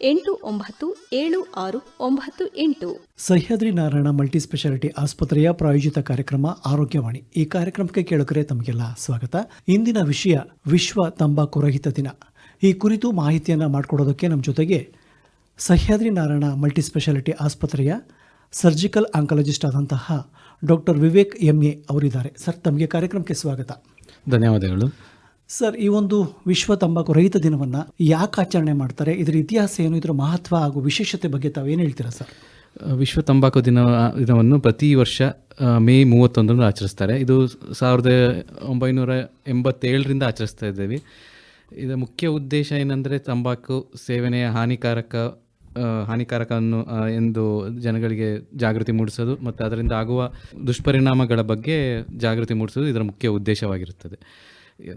ಎಂಟು ಒಂಬತ್ತು ಏಳು ಆರು ಒಂಬತ್ತು ಎಂಟು. ಸಹ್ಯಾದ್ರಿ ನಾರಾಯಣ ಮಲ್ಟಿ ಸ್ಪೆಷಾಲಿಟಿ ಆಸ್ಪತ್ರೆಯ ಪ್ರಾಯೋಜಿತ ಕಾರ್ಯಕ್ರಮ ಆರೋಗ್ಯವಾಣಿ. ಈ ಕಾರ್ಯಕ್ರಮಕ್ಕೆ ಕೇಳಕರೆ ತಮಗೆಲ್ಲ ಸ್ವಾಗತ. ಇಂದಿನ ವಿಷಯ ವಿಶ್ವ ತಂಬಾಕು ರಹಿತ ದಿನ. ಈ ಕುರಿತು ಮಾಹಿತಿಯನ್ನು ಮಾಡಿಕೊಡೋದಕ್ಕೆ ನಮ್ಮ ಜೊತೆಗೆ ಸಹ್ಯಾದ್ರಿ ನಾರಾಯಣ ಮಲ್ಟಿ ಸ್ಪೆಷಾಲಿಟಿ ಆಸ್ಪತ್ರೆಯ ಸರ್ಜಿಕಲ್ ಆಂಕಾಲಜಿಸ್ಟ್ ಆದಂತಹ ಡಾಕ್ಟರ್ ವಿವೇಕ್ ಎಂ ಎ ಅವರಿದ್ದಾರೆ. ಸರ್ ತಮಗೆ ಕಾರ್ಯಕ್ರಮಕ್ಕೆ ಸ್ವಾಗತ. ಧನ್ಯವಾದಗಳು. ಸರ್, ಈ ಒಂದು ವಿಶ್ವ ತಂಬಾಕು ರಹಿತ ದಿನವನ್ನು ಯಾಕೆ ಆಚರಣೆ ಮಾಡ್ತಾರೆ? ಇದರ ಇತಿಹಾಸ ಏನು? ಇದರ ಮಹತ್ವ ಹಾಗೂ ವಿಶೇಷತೆ ಬಗ್ಗೆ ತಾವೇನು ಹೇಳ್ತೀರಾ ಸರ್? ವಿಶ್ವ ತಂಬಾಕು ದಿನ, ದಿನವನ್ನು ಪ್ರತಿ ವರ್ಷ ಮೇ ಮೂವತ್ತೊಂದರಂದು ಆಚರಿಸ್ತಾರೆ. ಇದು ಸಾವಿರದ ಒಂಬೈನೂರ ಎಂಬತ್ತೇಳರಿಂದ ಆಚರಿಸ್ತಾ ಇದ್ದೀವಿ. ಇದರ ಮುಖ್ಯ ಉದ್ದೇಶ ಏನಂದರೆ ತಂಬಾಕು ಸೇವನೆಯ ಹಾನಿಕಾರಕ ಹಾನಿಕಾರಕವನ್ನು ಎಂದು ಜನಗಳಿಗೆ ಜಾಗೃತಿ ಮೂಡಿಸೋದು ಮತ್ತು ಅದರಿಂದ ಆಗುವ ದುಷ್ಪರಿಣಾಮಗಳ ಬಗ್ಗೆ ಜಾಗೃತಿ ಮೂಡಿಸೋದು ಇದರ ಮುಖ್ಯ ಉದ್ದೇಶವಾಗಿರುತ್ತದೆ.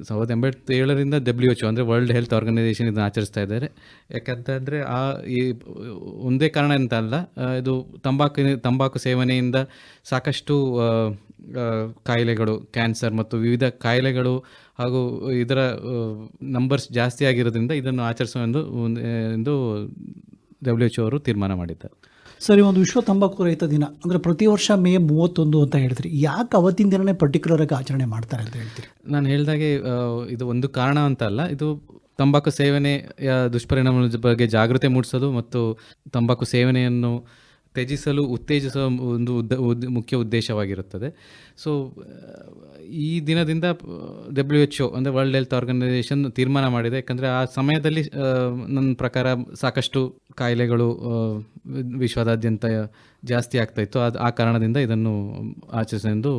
ಸಾವಿರದ ಎಂಬತ್ತೇಳರಿಂದ ಡಬ್ಲ್ಯೂ ಎಚ್ ಅಂದರೆ ವರ್ಲ್ಡ್ ಹೆಲ್ತ್ ಆರ್ಗನೈಸೇಷನ್ ಇದನ್ನು ಆಚರಿಸ್ತಾ ಇದ್ದಾರೆ. ಯಾಕಂತಂದರೆ ಆ ಈ ಒಂದೇ ಕಾರಣ ಅಂತ ಅಲ್ಲ ಇದು ತಂಬಾಕು ತಂಬಾಕು ಸೇವನೆಯಿಂದ ಸಾಕಷ್ಟು ಕಾಯಿಲೆಗಳು, ಕ್ಯಾನ್ಸರ್ ಮತ್ತು ವಿವಿಧ ಕಾಯಿಲೆಗಳು ಹಾಗೂ ಇದರ ನಂಬರ್ಸ್ ಜಾಸ್ತಿ ಆಗಿರೋದ್ರಿಂದ ಇದನ್ನು ಆಚರಿಸುವ ಎಂದು ಡಬ್ಲ್ಯೂ ಎಚ್ ಅವರು ತೀರ್ಮಾನ ಮಾಡಿದ್ದಾರೆ. ಸರ್, ಒಂದು ವಿಶ್ವ ತಂಬಾಕು ರಹಿತ ದಿನ. ಅಂದರೆ ಪ್ರತಿ ವರ್ಷ ಮೇ ಮೂವತ್ತೊಂದು ಅಂತ ಹೇಳ್ತೀರಿ. ಯಾಕೆ ಅವತ್ತಿನ ದಿನನೇ ಪರ್ಟಿಕ್ಯುಲರ್ ಆಗಿ ಆಚರಣೆ ಮಾಡ್ತಾರೆ ಅಂತ ಹೇಳ್ತೀರಿ? ನಾನು ಹೇಳಿದಾಗೆ ಇದು ಒಂದು ಕಾರಣ ಅಂತ ಅಲ್ಲ. ಇದು ತಂಬಾಕು ಸೇವನೆಯ ದುಷ್ಪರಿಣಾಮಗಳ ಬಗ್ಗೆ ಜಾಗೃತಿ ಮೂಡಿಸೋದು ಮತ್ತು ತಂಬಾಕು ಸೇವನೆಯನ್ನು ತ್ಯಜಿಸಲು, ಉತ್ತೇಜಿಸುವ ಒಂದು ಮುಖ್ಯ ಉದ್ದೇಶವಾಗಿರುತ್ತದೆ. ಸೊ ಈ ದಿನದಿಂದ ಡಬ್ಲ್ಯೂ ಎಚ್ ಒ ಅಂದರೆ ವರ್ಲ್ಡ್ ಹೆಲ್ತ್ ಆರ್ಗನೈಸೇಷನ್ ತೀರ್ಮಾನ ಮಾಡಿದೆ. ಯಾಕಂದರೆ ಆ ಸಮಯದಲ್ಲಿ ನನ್ನ ಪ್ರಕಾರ ಸಾಕಷ್ಟು ಕಾಯಿಲೆಗಳು ವಿಶ್ವದಾದ್ಯಂತ ಜಾಸ್ತಿ ಆಗ್ತಾ ಇತ್ತು. ಅದು ಆ ಕಾರಣದಿಂದ ಇದನ್ನು ಆಚರಿಸೆಂದು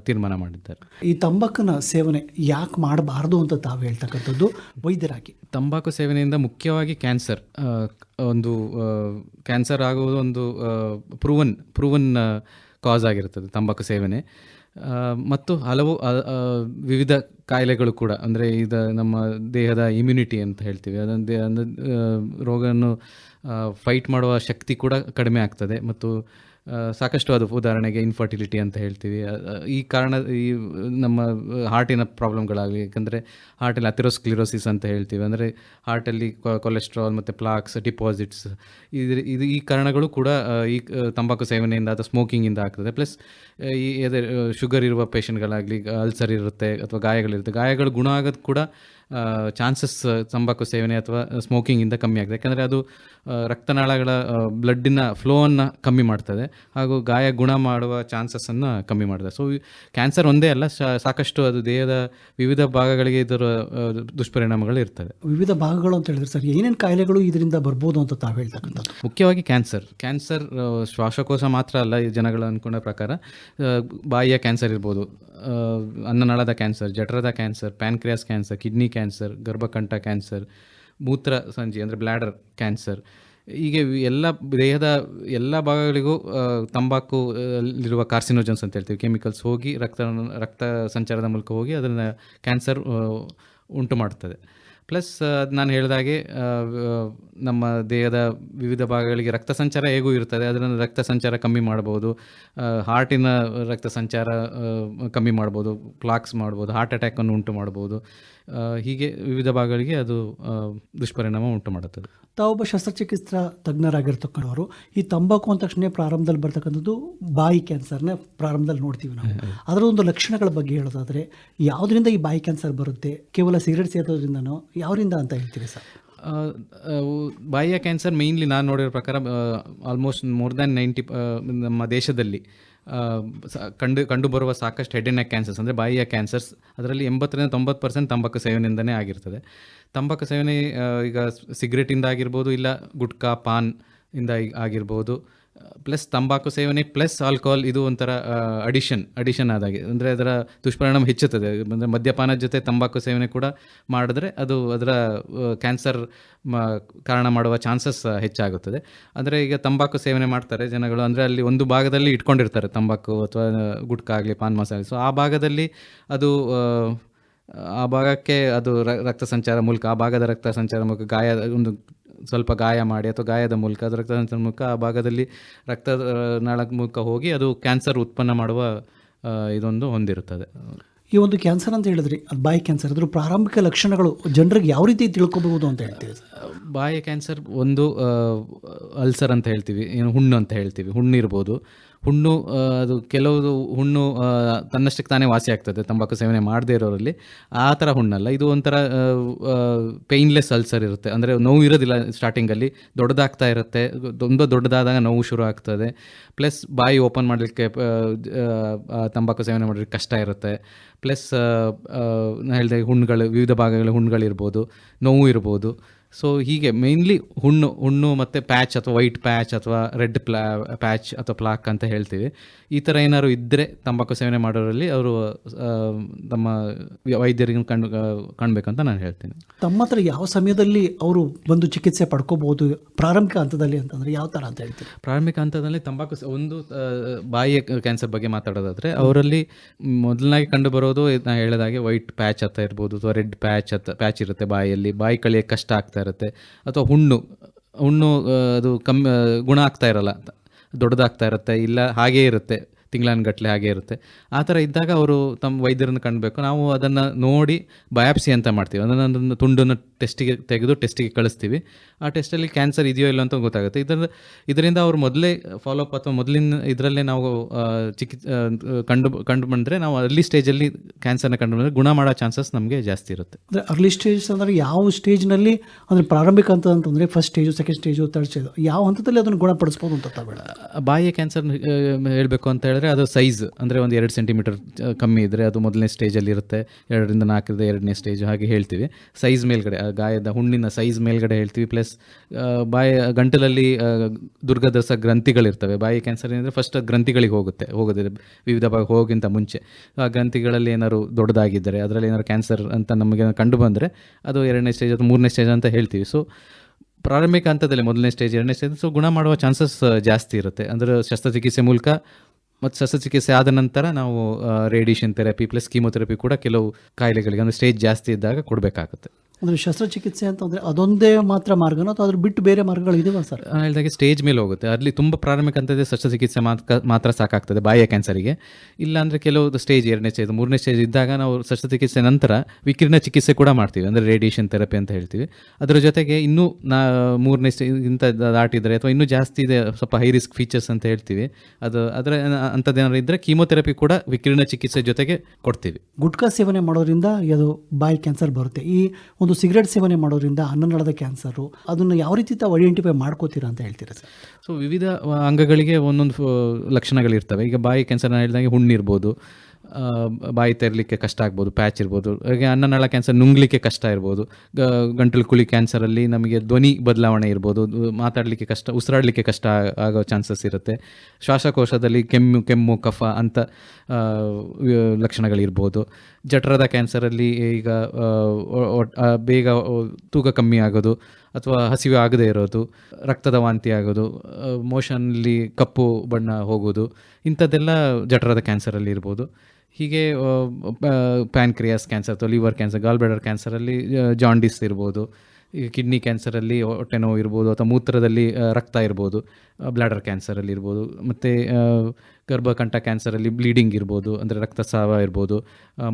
ತೀರ್ಮಾನ ಮಾಡಿದ್ದಾರೆ. ಈ ತಂಬಾಕನ ಸೇವನೆ ಯಾಕೆ ಮಾಡಬಾರ್ದು ಅಂತ ತಾವು ಹೇಳ್ತಕ್ಕಂಥದ್ದು ವೈದ್ಯರಾಗಿ. ತಂಬಾಕು ಸೇವನೆಯಿಂದ ಮುಖ್ಯವಾಗಿ ಕ್ಯಾನ್ಸರ್ ಒಂದು ಕ್ಯಾನ್ಸರ್ ಆಗುವುದು ಒಂದು ಪ್ರೂವನ್ ಪ್ರೂವನ್ ಕಾಸ್ ಆಗಿರ್ತದೆ ತಂಬಾಕು ಸೇವನೆ. ಮತ್ತು ಹಲವು ವಿವಿಧ ಕಾಯಿಲೆಗಳು ಕೂಡ, ಅಂದರೆ ಇದು ನಮ್ಮ ದೇಹದ ಇಮ್ಯುನಿಟಿ ಅಂತ ಹೇಳ್ತೀವಿ. ಅದೊಂದು ಅಂದರೆ ರೋಗವನ್ನು ಫೈಟ್ ಮಾಡುವ ಶಕ್ತಿ ಕೂಡ ಕಡಿಮೆ ಆಗ್ತದೆ. ಮತ್ತು ಸಾಕಷ್ಟು ಅದು ಉದಾಹರಣೆಗೆ ಇನ್ಫರ್ಟಿಲಿಟಿ ಅಂತ ಹೇಳ್ತೀವಿ. ಈ ಕಾರಣ, ಈ, ನಮ್ಮ ಹಾರ್ಟಿನ ಪ್ರಾಬ್ಲಮ್ಗಳಾಗಲಿ ಯಾಕಂದರೆ ಹಾರ್ಟಲ್ಲಿ ಅಥಿರೋಸ್ಕ್ಲಿರೋಸಿಸ್ ಅಂತ ಹೇಳ್ತೀವಿ. ಅಂದರೆ ಹಾರ್ಟಲ್ಲಿ ಕೊಲೆಸ್ಟ್ರಾಲ್ ಮತ್ತು ಪ್ಲಾಕ್ಸ್ ಡಿಪಾಸಿಟ್ಸ್ ಇದ್ರ, ಇದು ಈ ಕಾರಣಗಳು ಕೂಡ ಈ ತಂಬಾಕು ಸೇವನೆಯಿಂದ ಅಥವಾ ಸ್ಮೋಕಿಂಗಿಂದ ಆಗ್ತದೆ. ಪ್ಲಸ್ ಈ, ಅದೇ ಶುಗರ್ ಇರುವ ಪೇಷಂಟ್ಗಳಾಗಲಿ ಅಲ್ಸರ್ ಇರುತ್ತೆ ಅಥವಾ ಗಾಯಗಳಿರುತ್ತೆ. ಗಾಯಗಳು ಗುಣ ಆಗೋದು ಕೂಡ ಚಾನ್ಸಸ್ ತಂಬಾಕು ಸೇವನೆ ಅಥವಾ ಸ್ಮೋಕಿಂಗಿಂದ ಕಮ್ಮಿ ಆಗಿದೆ ಯಾಕಂದರೆ ಅದು ರಕ್ತನಾಳಗಳ ಬ್ಲಡ್ಡಿನ ಫ್ಲೋವನ್ನು ಕಮ್ಮಿ ಮಾಡ್ತದೆ. ಹಾಗೂ ಗಾಯ ಗುಣ ಮಾಡುವ ಚಾನ್ಸಸ್ಸನ್ನು ಕಮ್ಮಿ ಮಾಡ್ತದೆ. ಸೊ ಕ್ಯಾನ್ಸರ್ ಒಂದೇ ಅಲ್ಲ ಸಾಕಷ್ಟು ಅದು ದೇಹದ ವಿವಿಧ ಭಾಗಗಳಿಗೆ ಇದರ ದುಷ್ಪರಿಣಾಮಗಳು ಇರ್ತದೆ. ವಿವಿಧ ಭಾಗಗಳು ಅಂತ ಹೇಳಿದ್ರೆ ಸರ್ ಏನೇನು ಕಾಯಿಲೆಗಳು ಇದರಿಂದ ಬರ್ಬೋದು ಅಂತ ತಾವು ಹೇಳ್ತಕ್ಕಂಥದ್ದು? ಮುಖ್ಯವಾಗಿ ಕ್ಯಾನ್ಸರ್ ಕ್ಯಾನ್ಸರ್ ಶ್ವಾಸಕೋಶ ಮಾತ್ರ ಅಲ್ಲ ಈ ಜನಗಳು ಅಂದ್ಕೊಂಡ ಪ್ರಕಾರ. ಬಾಯಿಯ ಕ್ಯಾನ್ಸರ್ ಇರ್ಬೋದು. ಅನ್ನನಾಳದ cancer ಜಠರದ cancer pancreas cancer kidney cancer ಗರ್ಭಕಂಠ cancer ಮೂತ್ರ ಸಂಜಿ ಅಂದರೆ ಬ್ಲ್ಯಾಡರ್ ಕ್ಯಾನ್ಸರ್ ಹೀಗೆ ಎಲ್ಲ ದೇಹದ ಎಲ್ಲ ಭಾಗಗಳಿಗೂ ತಂಬಾಕು ಅಲ್ಲಿರುವ ಕಾರ್ಸಿನೋಜನ್ಸ್ ಅಂತ ಹೇಳ್ತೀವಿ. ಕೆಮಿಕಲ್ಸ್ ಹೋಗಿ ರಕ್ತ ರಕ್ತ ಸಂಚಾರದ ಮೂಲಕ ಹೋಗಿ ಅದನ್ನು ಕ್ಯಾನ್ಸರ್ ಉಂಟು ಮಾಡ್ತದೆ. ಪ್ಲಸ್ ನಾನು ಹೇಳಿದಾಗೆ ನಮ್ಮ ದೇಹದ ವಿವಿಧ ಭಾಗಗಳಿಗೆ ರಕ್ತ ಸಂಚಾರ ಹೇಗೂ ಇರ್ತದೆ. ಅದರಿಂದ ರಕ್ತ ಸಂಚಾರ ಕಮ್ಮಿ ಮಾಡ್ಬೋದು ಹಾರ್ಟಿನ ರಕ್ತ ಸಂಚಾರ ಕಮ್ಮಿ ಮಾಡ್ಬೋದು ಕ್ಲಾಕ್ಸ್ ಮಾಡ್ಬೋದು ಹಾರ್ಟ್ ಅಟ್ಯಾಕನ್ನು ಉಂಟು ಮಾಡ್ಬೋದು ಹೀಗೆ ವಿವಿಧ ಭಾಗಗಳಿಗೆ ಅದು ದುಷ್ಪರಿಣಾಮ ಉಂಟು ಮಾಡುತ್ತದೆ. ತಾವೊಬ್ಬ ಶಸ್ತ್ರಚಿಕಿತ್ಸಾ ತಜ್ಞರಾಗಿರ್ತಕ್ಕಂಥವರು. ಈ ತಂಬಾಕು ಅಂದ ತಕ್ಷಣ ಪ್ರಾರಂಭದಲ್ಲಿ ಬರ್ತಕ್ಕಂಥದ್ದು ಬಾಯಿ ಕ್ಯಾನ್ಸರ್ನೇ ಪ್ರಾರಂಭದಲ್ಲಿ ನೋಡ್ತೀವಿ ನಾವು. ಅದರ ಒಂದು ಲಕ್ಷಣಗಳ ಬಗ್ಗೆ ಹೇಳೋದಾದರೆ ಯಾವುದರಿಂದ ಈ ಬಾಯಿ ಕ್ಯಾನ್ಸರ್ ಬರುತ್ತೆ ಕೇವಲ ಸಿಗರೆಟ್ ಸೇದೋದ್ರಿಂದನೋ ಯಾವರಿಂದ ಅಂತ ಹೇಳ್ತೀರಿ ಸರ್? ಬಾಯಿಯ ಕ್ಯಾನ್ಸರ್ ಮೇಯ್ನ್ಲಿ ನಾನು ನೋಡಿರೋ ಪ್ರಕಾರ ಆಲ್ಮೋಸ್ಟ್ ಮೋರ್ ದ್ಯಾನ್ ನೈಂಟಿ ನಮ್ಮ ದೇಶದಲ್ಲಿ ಕಂಡು, ಕಂಡುಬರುವ ಸಾಕಷ್ಟು ಹೆಡ್ ನೆಕ್ ಕ್ಯಾನ್ಸರ್ಸ್ ಅಂದರೆ ಬಾಯಿಯ ಕ್ಯಾನ್ಸರ್ಸ್ ಅದರಲ್ಲಿ ಎಂಬತ್ತರಿಂದ ತೊಂಬತ್ತು ಪರ್ಸೆಂಟ್ ತಂಬಾಕು ಸೇವನೆಯಿಂದನೇ ಆಗಿರ್ತದೆ. ತಂಬಾಕು ಸೇವನೆ ಈಗ ಸಿಗರೇಟಿಂದ ಆಗಿರ್ಬೋದು, ಇಲ್ಲ ಗುಟ್ಕಾ, ಪಾನ್ ಇಂದ ಆಗಿರ್ಬೋದು ಪ್ಲಸ್ ತಂಬಾಕು ಸೇವನೆ ಪ್ಲಸ್ ಆಲ್ಕೋಹಾಲ್ ಇದು ಒಂಥರ ಅಡಿಷನ್ ಅಡಿಷನ್ ಆದಾಗೆ. ಅಂದರೆ ಅದರ ದುಷ್ಪರಿಣಾಮ ಹೆಚ್ಚುತ್ತದೆ. ಅಂದರೆ ಮದ್ಯಪಾನದ ಜೊತೆ ತಂಬಾಕು ಸೇವನೆ ಕೂಡ ಮಾಡಿದ್ರೆ ಅದು ಅದರ ಕ್ಯಾನ್ಸರ್ ಕಾರಣ ಮಾಡುವ ಚಾನ್ಸಸ್ ಹೆಚ್ಚಾಗುತ್ತದೆ. ಅಂದರೆ ಈಗ ತಂಬಾಕು ಸೇವನೆ ಮಾಡ್ತಾರೆ ಜನಗಳು. ಅಂದರೆ ಅಲ್ಲಿ ಒಂದು ಭಾಗದಲ್ಲಿ ಇಟ್ಕೊಂಡಿರ್ತಾರೆ ತಂಬಾಕು ಅಥವಾ ಗುಟ್ಕಾ ಆಗಲಿ, ಪಾನ್ ಮಸಾಲೆ. ಸೊ ಆ ಭಾಗದಲ್ಲಿ ಅದು ಆ, ಭಾಗಕ್ಕೆ ಅದು ರಕ್ತ ಸಂಚಾರ ಮೂಲಕ ಆ ಭಾಗದ ರಕ್ತ ಸಂಚಾರ ಮೂಲಕ ಗಾಯ ಒಂದು ಸ್ವಲ್ಪ ಗಾಯ ಮಾಡಿ ಅಥವಾ ಗಾಯದ ಮೂಲಕ ಅದು ರಕ್ತ ಸಂಚಾರ ಮೂಲಕ ಆ ಭಾಗದಲ್ಲಿ ರಕ್ತ ನಾಳದ ಮೂಲಕ ಹೋಗಿ ಅದು ಕ್ಯಾನ್ಸರ್ ಉತ್ಪನ್ನ ಮಾಡುವ ಇದೊಂದು ಹೊಂದಿರುತ್ತದೆ. ಈ ಒಂದು ಕ್ಯಾನ್ಸರ್ ಅಂತ ಹೇಳಿದ್ರಿ ಅದು ಬಾಯಿ ಕ್ಯಾನ್ಸರ್ ಅದ್ರ ಪ್ರಾರಂಭಿಕ ಲಕ್ಷಣಗಳು ಜನರಿಗೆ ಯಾವ ರೀತಿ ತಿಳ್ಕೊಬಹುದು ಅಂತ ಹೇಳ್ತೀವಿ ಬಾಯಿ ಕ್ಯಾನ್ಸರ್ ಒಂದು ಅಲ್ಸರ್ ಅಂತ ಹೇಳ್ತೀವಿ ಏನು ಹುಣ್ಣು ಅಂತ ಹೇಳ್ತೀವಿ ಹುಣ್ಣು ಇರ್ಬೋದು ಹುಣ್ಣು ಅದು ಕೆಲವು ಹುಣ್ಣು ತನ್ನಷ್ಟಕ್ಕೆ ತಾನೇ ವಾಸಿ ಆಗ್ತದೆ. ತಂಬಾಕು ಸೇವನೆ ಮಾಡದೇ ಇರೋರಲ್ಲಿ ಆ ಥರ ಹುಣ್ಣಲ್ಲ. ಇದು ಒಂಥರ ಪೇಯ್ನ್ಲೆಸ್ ಅಲ್ಸರ್ ಇರುತ್ತೆ. ಅಂದರೆ ನೋವು ಇರೋದಿಲ್ಲ ಸ್ಟಾರ್ಟಿಂಗಲ್ಲಿ ದೊಡ್ಡದಾಗ್ತಾ ಇರುತ್ತೆ. ತುಂಬ ದೊಡ್ಡದಾದಾಗ ನೋವು ಶುರು ಆಗ್ತದೆ. ಪ್ಲಸ್ ಬಾಯಿ ಓಪನ್ ಮಾಡಲಿಕ್ಕೆ ತಂಬಾಕು ಸೇವನೆ ಮಾಡಲಿಕ್ಕೆ ಕಷ್ಟ ಇರುತ್ತೆ. ಪ್ಲಸ್ ಹೇಳಿದೆ ಹುಣ್ಣುಗಳು, ವಿವಿಧ ಭಾಗಗಳ ಹುಣ್ಣುಗಳಿರ್ಬೋದು, ನೋವು ಇರ್ಬೋದು. ಸೊ ಹೀಗೆ ಮೇನ್ಲಿ ಹುಣ್ಣು ಹುಣ್ಣು ಮತ್ತು ಪ್ಯಾಚ್ ಅಥವಾ ವೈಟ್ ಪ್ಯಾಚ್ ಅಥವಾ ರೆಡ್ ಪ್ಲಾ ಪ್ಯಾಚ್ ಅಥವಾ ಪ್ಲಾಕ್ ಅಂತ ಹೇಳ್ತೀವಿ. ಈ ಥರ ಏನಾದ್ರು ಇದ್ದರೆ ತಂಬಾಕು ಸೇವನೆ ಮಾಡೋರಲ್ಲಿ ಅವರು ತಮ್ಮ ವೈದ್ಯರಿಗೆ ಕಂಡು ಕಾಣಬೇಕಂತ ನಾನು ಹೇಳ್ತೀನಿ. ತಮ್ಮ ಹತ್ರ ಯಾವ ಸಮಯದಲ್ಲಿ ಅವರು ಬಂದು ಚಿಕಿತ್ಸೆ ಪಡ್ಕೋಬಹುದು ಪ್ರಾರಂಭಿಕ ಹಂತದಲ್ಲಿ ಅಂತಂದರೆ ಯಾವ ಥರ ಅಂತ ಹೇಳ್ತೀವಿ ಪ್ರಾರಂಭಿಕ ಹಂತದಲ್ಲಿ ತಂಬಾಕು ಒಂದು ಬಾಯಿಯ ಕ್ಯಾನ್ಸರ್ ಬಗ್ಗೆ ಮಾತಾಡೋದಾದರೆ ಅವರಲ್ಲಿ ಮೊದಲನಾಗಿ ಕಂಡು ಬರೋದು ನಾನು ಹೇಳಿದಾಗೆ ವೈಟ್ ಪ್ಯಾಚ್ ಅಂತ ಇರ್ಬೋದು ಅಥವಾ ರೆಡ್ ಪ್ಯಾಚ್ ಅಂತ ಪ್ಯಾಚ್ ಇರುತ್ತೆ ಬಾಯಲ್ಲಿ. ಬಾಯಿ ಕಳಿಯಕ್ಕೆ ಕಷ್ಟ ಆಗ್ತಾ ಇರುತ್ತೆ. ಅಥವಾ ಹುಣ್ಣು ಹುಣ್ಣು ಅದು ಕಮ್ಮಿ ಗುಣ ಆಗ್ತಾ ಇರಲ್ಲ. ದೊಡ್ಡದಾಗ್ತಾ ಇರುತ್ತೆ, ಇಲ್ಲ ಹಾಗೇ ಇರುತ್ತೆ. ತಿಂಗಳನ್ಗಟ್ಲೆ ಹಾಗೆ ಇರುತ್ತೆ. ಆ ಥರ ಇದ್ದಾಗ ಅವರು ತಮ್ಮ ವೈದ್ಯರನ್ನು ಕಾಣಬೇಕು. ನಾವು ಅದನ್ನು ನೋಡಿ ಬಯಾಪ್ಸಿ ಅಂತ ಮಾಡ್ತೀವಿ. ಅದನ್ನು ಅದನ್ನು ತುಂಡನ್ನು ಟೆಸ್ಟಿಗೆ ತೆಗೆದು ಟೆಸ್ಟಿಗೆ ಕಳಿಸ್ತೀವಿ. ಆ ಟೆಸ್ಟಲ್ಲಿ ಕ್ಯಾನ್ಸರ್ ಇದೆಯೋ ಇಲ್ಲ ಅಂತ ಗೊತ್ತಾಗುತ್ತೆ. ಇದರ ಇದರಿಂದ ಅವರು ಮೊದಲೇ ಫಾಲೋಅಪ್ ಅಥವಾ ಮೊದಲಿನ ಇದರಲ್ಲೇ ನಾವು ಚಿಕಿತ್ ಚಿಕಿತ್ಸೆ ಕಂಡು ಕಂಡು ಬಂದರೆ ನಾವು ಅರ್ಲಿ ಸ್ಟೇಜಲ್ಲಿ ಕ್ಯಾನ್ಸರ್ನ ಕಂಡು ಬಂದರೆ ಗುಣ ಮಾಡೋ ಚಾನ್ಸಸ್ ನಮಗೆ ಜಾಸ್ತಿ ಇರುತ್ತೆ. ಅಂದರೆ ಅರ್ಲಿ ಸ್ಟೇಜ್ ಅಂದರೆ ಯಾವ ಸ್ಟೇಜ್ನಲ್ಲಿ ಅಂದರೆ ಪ್ರಾರಂಭಿಕ ಹಂತ ಅಂತಂದರೆ first stage second stage third stage ಯಾವ ಹಂತದಲ್ಲಿ ಅದನ್ನು ಗುಣಪಡಿಸ್ಬೋದು ಅಂತ ಬಾಯಿಯ ಕ್ಯಾನ್ಸರ್ ಹೇಳಬೇಕು ಅಂತ ಹೇಳಿದ್ರೆ ಅದು ಸೈಜ್ ಅಂದರೆ ಒಂದು ಎರಡು ಸೆಂಟಿಮೀಟರ್ ಕಮ್ಮಿ ಇದ್ದರೆ ಅದು ಮೊದಲನೇ ಸ್ಟೇಜಲ್ಲಿ ಇರುತ್ತೆ. ಎರಡರಿಂದ ನಾಲ್ಕರಿಂದ ಎರಡನೇ ಸ್ಟೇಜ್ ಹಾಗೆ ಹೇಳ್ತೀವಿ. ಸೈಜ್ ಮೇಲ್ಗಡೆ, ಆ, ಗಾಯದ ಹುಣ್ಣಿನ ಸೈಜ್ ಮೇಲ್ಗಡೆ ಹೇಳ್ತೀವಿ. ಪ್ಲಸ್ ಬಾಯಿ, ಗಂಟಲಲ್ಲಿ ದುರ್ಗದಸ ಗ್ರಂಥಿಗಳಿರ್ತವೆ. ಬಾಯಿ ಕ್ಯಾನ್ಸರ್ ಏನಂದರೆ ಫಸ್ಟ್ ಗ್ರಂಥಿಗಳಿಗೆ ಹೋಗುತ್ತೆ. ಹೋಗೋದಿದೆ. ವಿವಿಧ ಭಾಗ ಹೋಗಿಂತ ಮುಂಚೆ. ಆ ಗ್ರಂಥಿಗಳಲ್ಲಿ ಏನಾದ್ರು ದೊಡ್ಡದಾಗಿದ್ದರೆ, ಅದರಲ್ಲಿ ಏನಾದ್ರು ಕ್ಯಾನ್ಸರ್ ಅಂತ ನಮಗೆ ಕಂಡು ಬಂದರೆ ಅದು ಎರಡನೇ ಸ್ಟೇಜ್ ಅಥವಾ ಮೂರನೇ ಸ್ಟೇಜ್ ಅಂತ ಹೇಳ್ತೀವಿ. ಸೊ ಪ್ರಾರಂಭಿಕ ಹಂತದಲ್ಲಿ ಮೊದಲನೇ ಸ್ಟೇಜ್ ಎರಡನೇ ಸ್ಟೇಜ್ ಸೊ ಗುಣ ಮಾಡುವ ಚಾನ್ಸಸ್ ಜಾಸ್ತಿ ಇರುತ್ತೆ. ಅಂದರೆ ಶಸ್ತ್ರಚಿಕಿತ್ಸೆ ಮೂಲಕ ಮತ್ತು ಶಸ್ತ್ರಚಿಕಿತ್ಸೆ ಆದ ನಂತರ ನಾವು ರೇಡಿಯೇಷನ್ ಥೆರಪಿ ಪ್ಲಸ್ ಕೀಮೊಥೆರಪಿ ಕೂಡ ಕೆಲವು ಕಾಯಿಲೆಗಳಿಗೆ, ಅಂದರೆ ಸ್ಟೇಜ್ ಜಾಸ್ತಿ ಇದ್ದಾಗ ಕೊಡಬೇಕಾಗುತ್ತೆ. ಅಂದರೆ ಶಸ್ತ್ರಚಿಕಿತ್ಸೆ ಅಂತಂದರೆ ಅದೊಂದೇ ಮಾತ್ರ ಮಾರ್ಗನೋ ಅಥವಾ ಅದ್ರ ಬಿಟ್ಟು ಬೇರೆ ಮಾರ್ಗಗಳು ಇದಾವೆ ಸರ್? ಹೇಳಿದಾಗೆ ಸ್ಟೇಜ್ ಮೇಲೆ ಹೋಗುತ್ತೆ. ಅಲ್ಲಿ ತುಂಬ ಪ್ರಾರಂಭಿಕ ಅಂತದೇ ಶಸ್ತ್ರಚಿಕಿತ್ಸೆ ಮಾತ್ರ ಮಾತ್ರ ಸಾಕಾಗ್ತದೆ ಬಾಯಿಯ ಕ್ಯಾನ್ಸರಿಗೆ. ಇಲ್ಲಾಂದರೆ ಕೆಲವು ಸ್ಟೇಜ್ ಎರಡನೇ ಸ್ಟೇಜ್ ಮೂರನೇ ಸ್ಟೇಜ್ ಇದ್ದಾಗ ನಾವು ಶಸ್ತ್ರಚಿಕಿತ್ಸೆ ನಂತರ ವಿಕಿರಣ ಚಿಕಿತ್ಸೆ ಕೂಡ ಮಾಡ್ತೀವಿ. ಅಂದರೆ ರೇಡಿಯೇಷನ್ ಥೆರಪಿ ಅಂತ ಹೇಳ್ತೀವಿ. ಅದರ ಜೊತೆಗೆ ಇನ್ನೂ ನಾ ಮೂರನೇ ಸ್ಟೇಜ್ ಇಂಥ ದಾಟಿದರೆ ಅಥವಾ ಇನ್ನೂ ಜಾಸ್ತಿ ಇದೆ ಸ್ವಲ್ಪ ಹೈ ರಿಸ್ಕ್ ಫೀಚರ್ಸ್ ಅಂತ ಹೇಳ್ತೀವಿ. ಅದು ಅದರ ಅಂಥದ್ದೇನಾದ್ರು ಇದ್ದರೆ ಕೀಮೊಥೆರಪಿ ಕೂಡ ವಿಕಿರಣ ಚಿಕಿತ್ಸೆ ಜೊತೆಗೆ ಕೊಡ್ತೀವಿ. ಗುಟ್ಕಾ ಸೇವನೆ ಮಾಡೋದ್ರಿಂದ ಅದು ಬಾಯಿ ಕ್ಯಾನ್ಸರ್ ಬರುತ್ತೆ. ಈ ಒಂದು ಸಿಗರೆಟ್ ಸೇವನೆ ಮಾಡೋದ್ರಿಂದ ಅನ್ನನಾಳದ ಕ್ಯಾನ್ಸರು, ಅದನ್ನು ಯಾವ ರೀತಿ ತಾವು ಐಡೆಂಟಿಫೈ ಮಾಡ್ಕೋತೀರಾ ಅಂತ ಹೇಳ್ತೀರಾ ಸರ್? ಸೊ ವಿವಿಧ ಅಂಗಗಳಿಗೆ ಒಂದೊಂದು ಲಕ್ಷಣಗಳಿರ್ತವೆ. ಈಗ ಬಾಯಿ ಕ್ಯಾನ್ಸರ್ ನಾನು ಹೇಳಿದಂಗೆ ಹುಣ್ಣಿರ್ಬೋದು ಬಾಯಿ ತೆರಲಿಕ್ಕೆ ಕಷ್ಟ ಆಗ್ಬೋದು, ಪ್ಯಾಚ್ ಇರ್ಬೋದು. ಹಾಗೆ ಅನ್ನನಾಳ ಕ್ಯಾನ್ಸರ್ ನುಂಗ್ಲಿಕ್ಕೆ ಕಷ್ಟ ಇರ್ಬೋದು. ಗಂಟಲು ಕುಳಿ ಕ್ಯಾನ್ಸರಲ್ಲಿ ನಮಗೆ ಧ್ವನಿ ಬದಲಾವಣೆ ಇರ್ಬೋದು. ಮಾತಾಡಲಿಕ್ಕೆ ಕಷ್ಟ, ಉಸಿರಾಡಲಿಕ್ಕೆ ಕಷ್ಟ ಆಗೋ ಚಾನ್ಸಸ್ ಇರುತ್ತೆ. ಶ್ವಾಸಕೋಶದಲ್ಲಿ ಕೆಮ್ಮು ಕೆಮ್ಮು, ಕಫ ಅಂತ ಲಕ್ಷಣಗಳಿರ್ಬೋದು. ಜಠರದ ಕ್ಯಾನ್ಸರಲ್ಲಿ ಈಗ ಬೇಗ ತೂಕ ಕಮ್ಮಿ ಆಗೋದು ಅಥವಾ ಹಸಿವೆ ಆಗದೇ ಇರೋದು, ರಕ್ತದ ವಾಂತಿ ಆಗೋದು ಮೋಷನ್ಲಿ ಕಪ್ಪು ಬಣ್ಣ ಹೋಗೋದು, ಇಂಥದ್ದೆಲ್ಲ ಜಠರದ ಕ್ಯಾನ್ಸರಲ್ಲಿ ಇರ್ಬೋದು. ಹೀಗೆ ಪ್ಯಾನ್ಕ್ರಿಯಾಸ್ ಕ್ಯಾನ್ಸರ್ ಅಥವಾ ಲಿವರ್ ಕ್ಯಾನ್ಸರ್ ಗಾಲ್ ಬ್ಲಾಡರ್ ಕ್ಯಾನ್ಸರಲ್ಲಿ ಜಾಂಡಿಸ್ ಇರ್ಬೋದು ಕಿಡ್ನಿ ಕ್ಯಾನ್ಸರಲ್ಲಿ ಹೊಟ್ಟೆ ನೋವು ಇರ್ಬೋದು ಅಥವಾ ಮೂತ್ರದಲ್ಲಿ ರಕ್ತ ಇರ್ಬೋದು. ಬ್ಲಾಡರ್ ಕ್ಯಾನ್ಸರಲ್ಲಿ ಇರ್ಬೋದು ಮತ್ತು ಗರ್ಭಕಂಠ ಕ್ಯಾನ್ಸರಲ್ಲಿ ಬ್ಲೀಡಿಂಗ್ ಇರ್ಬೋದು ಅಂದರೆ ರಕ್ತಸ್ರಾವ ಇರ್ಬೋದು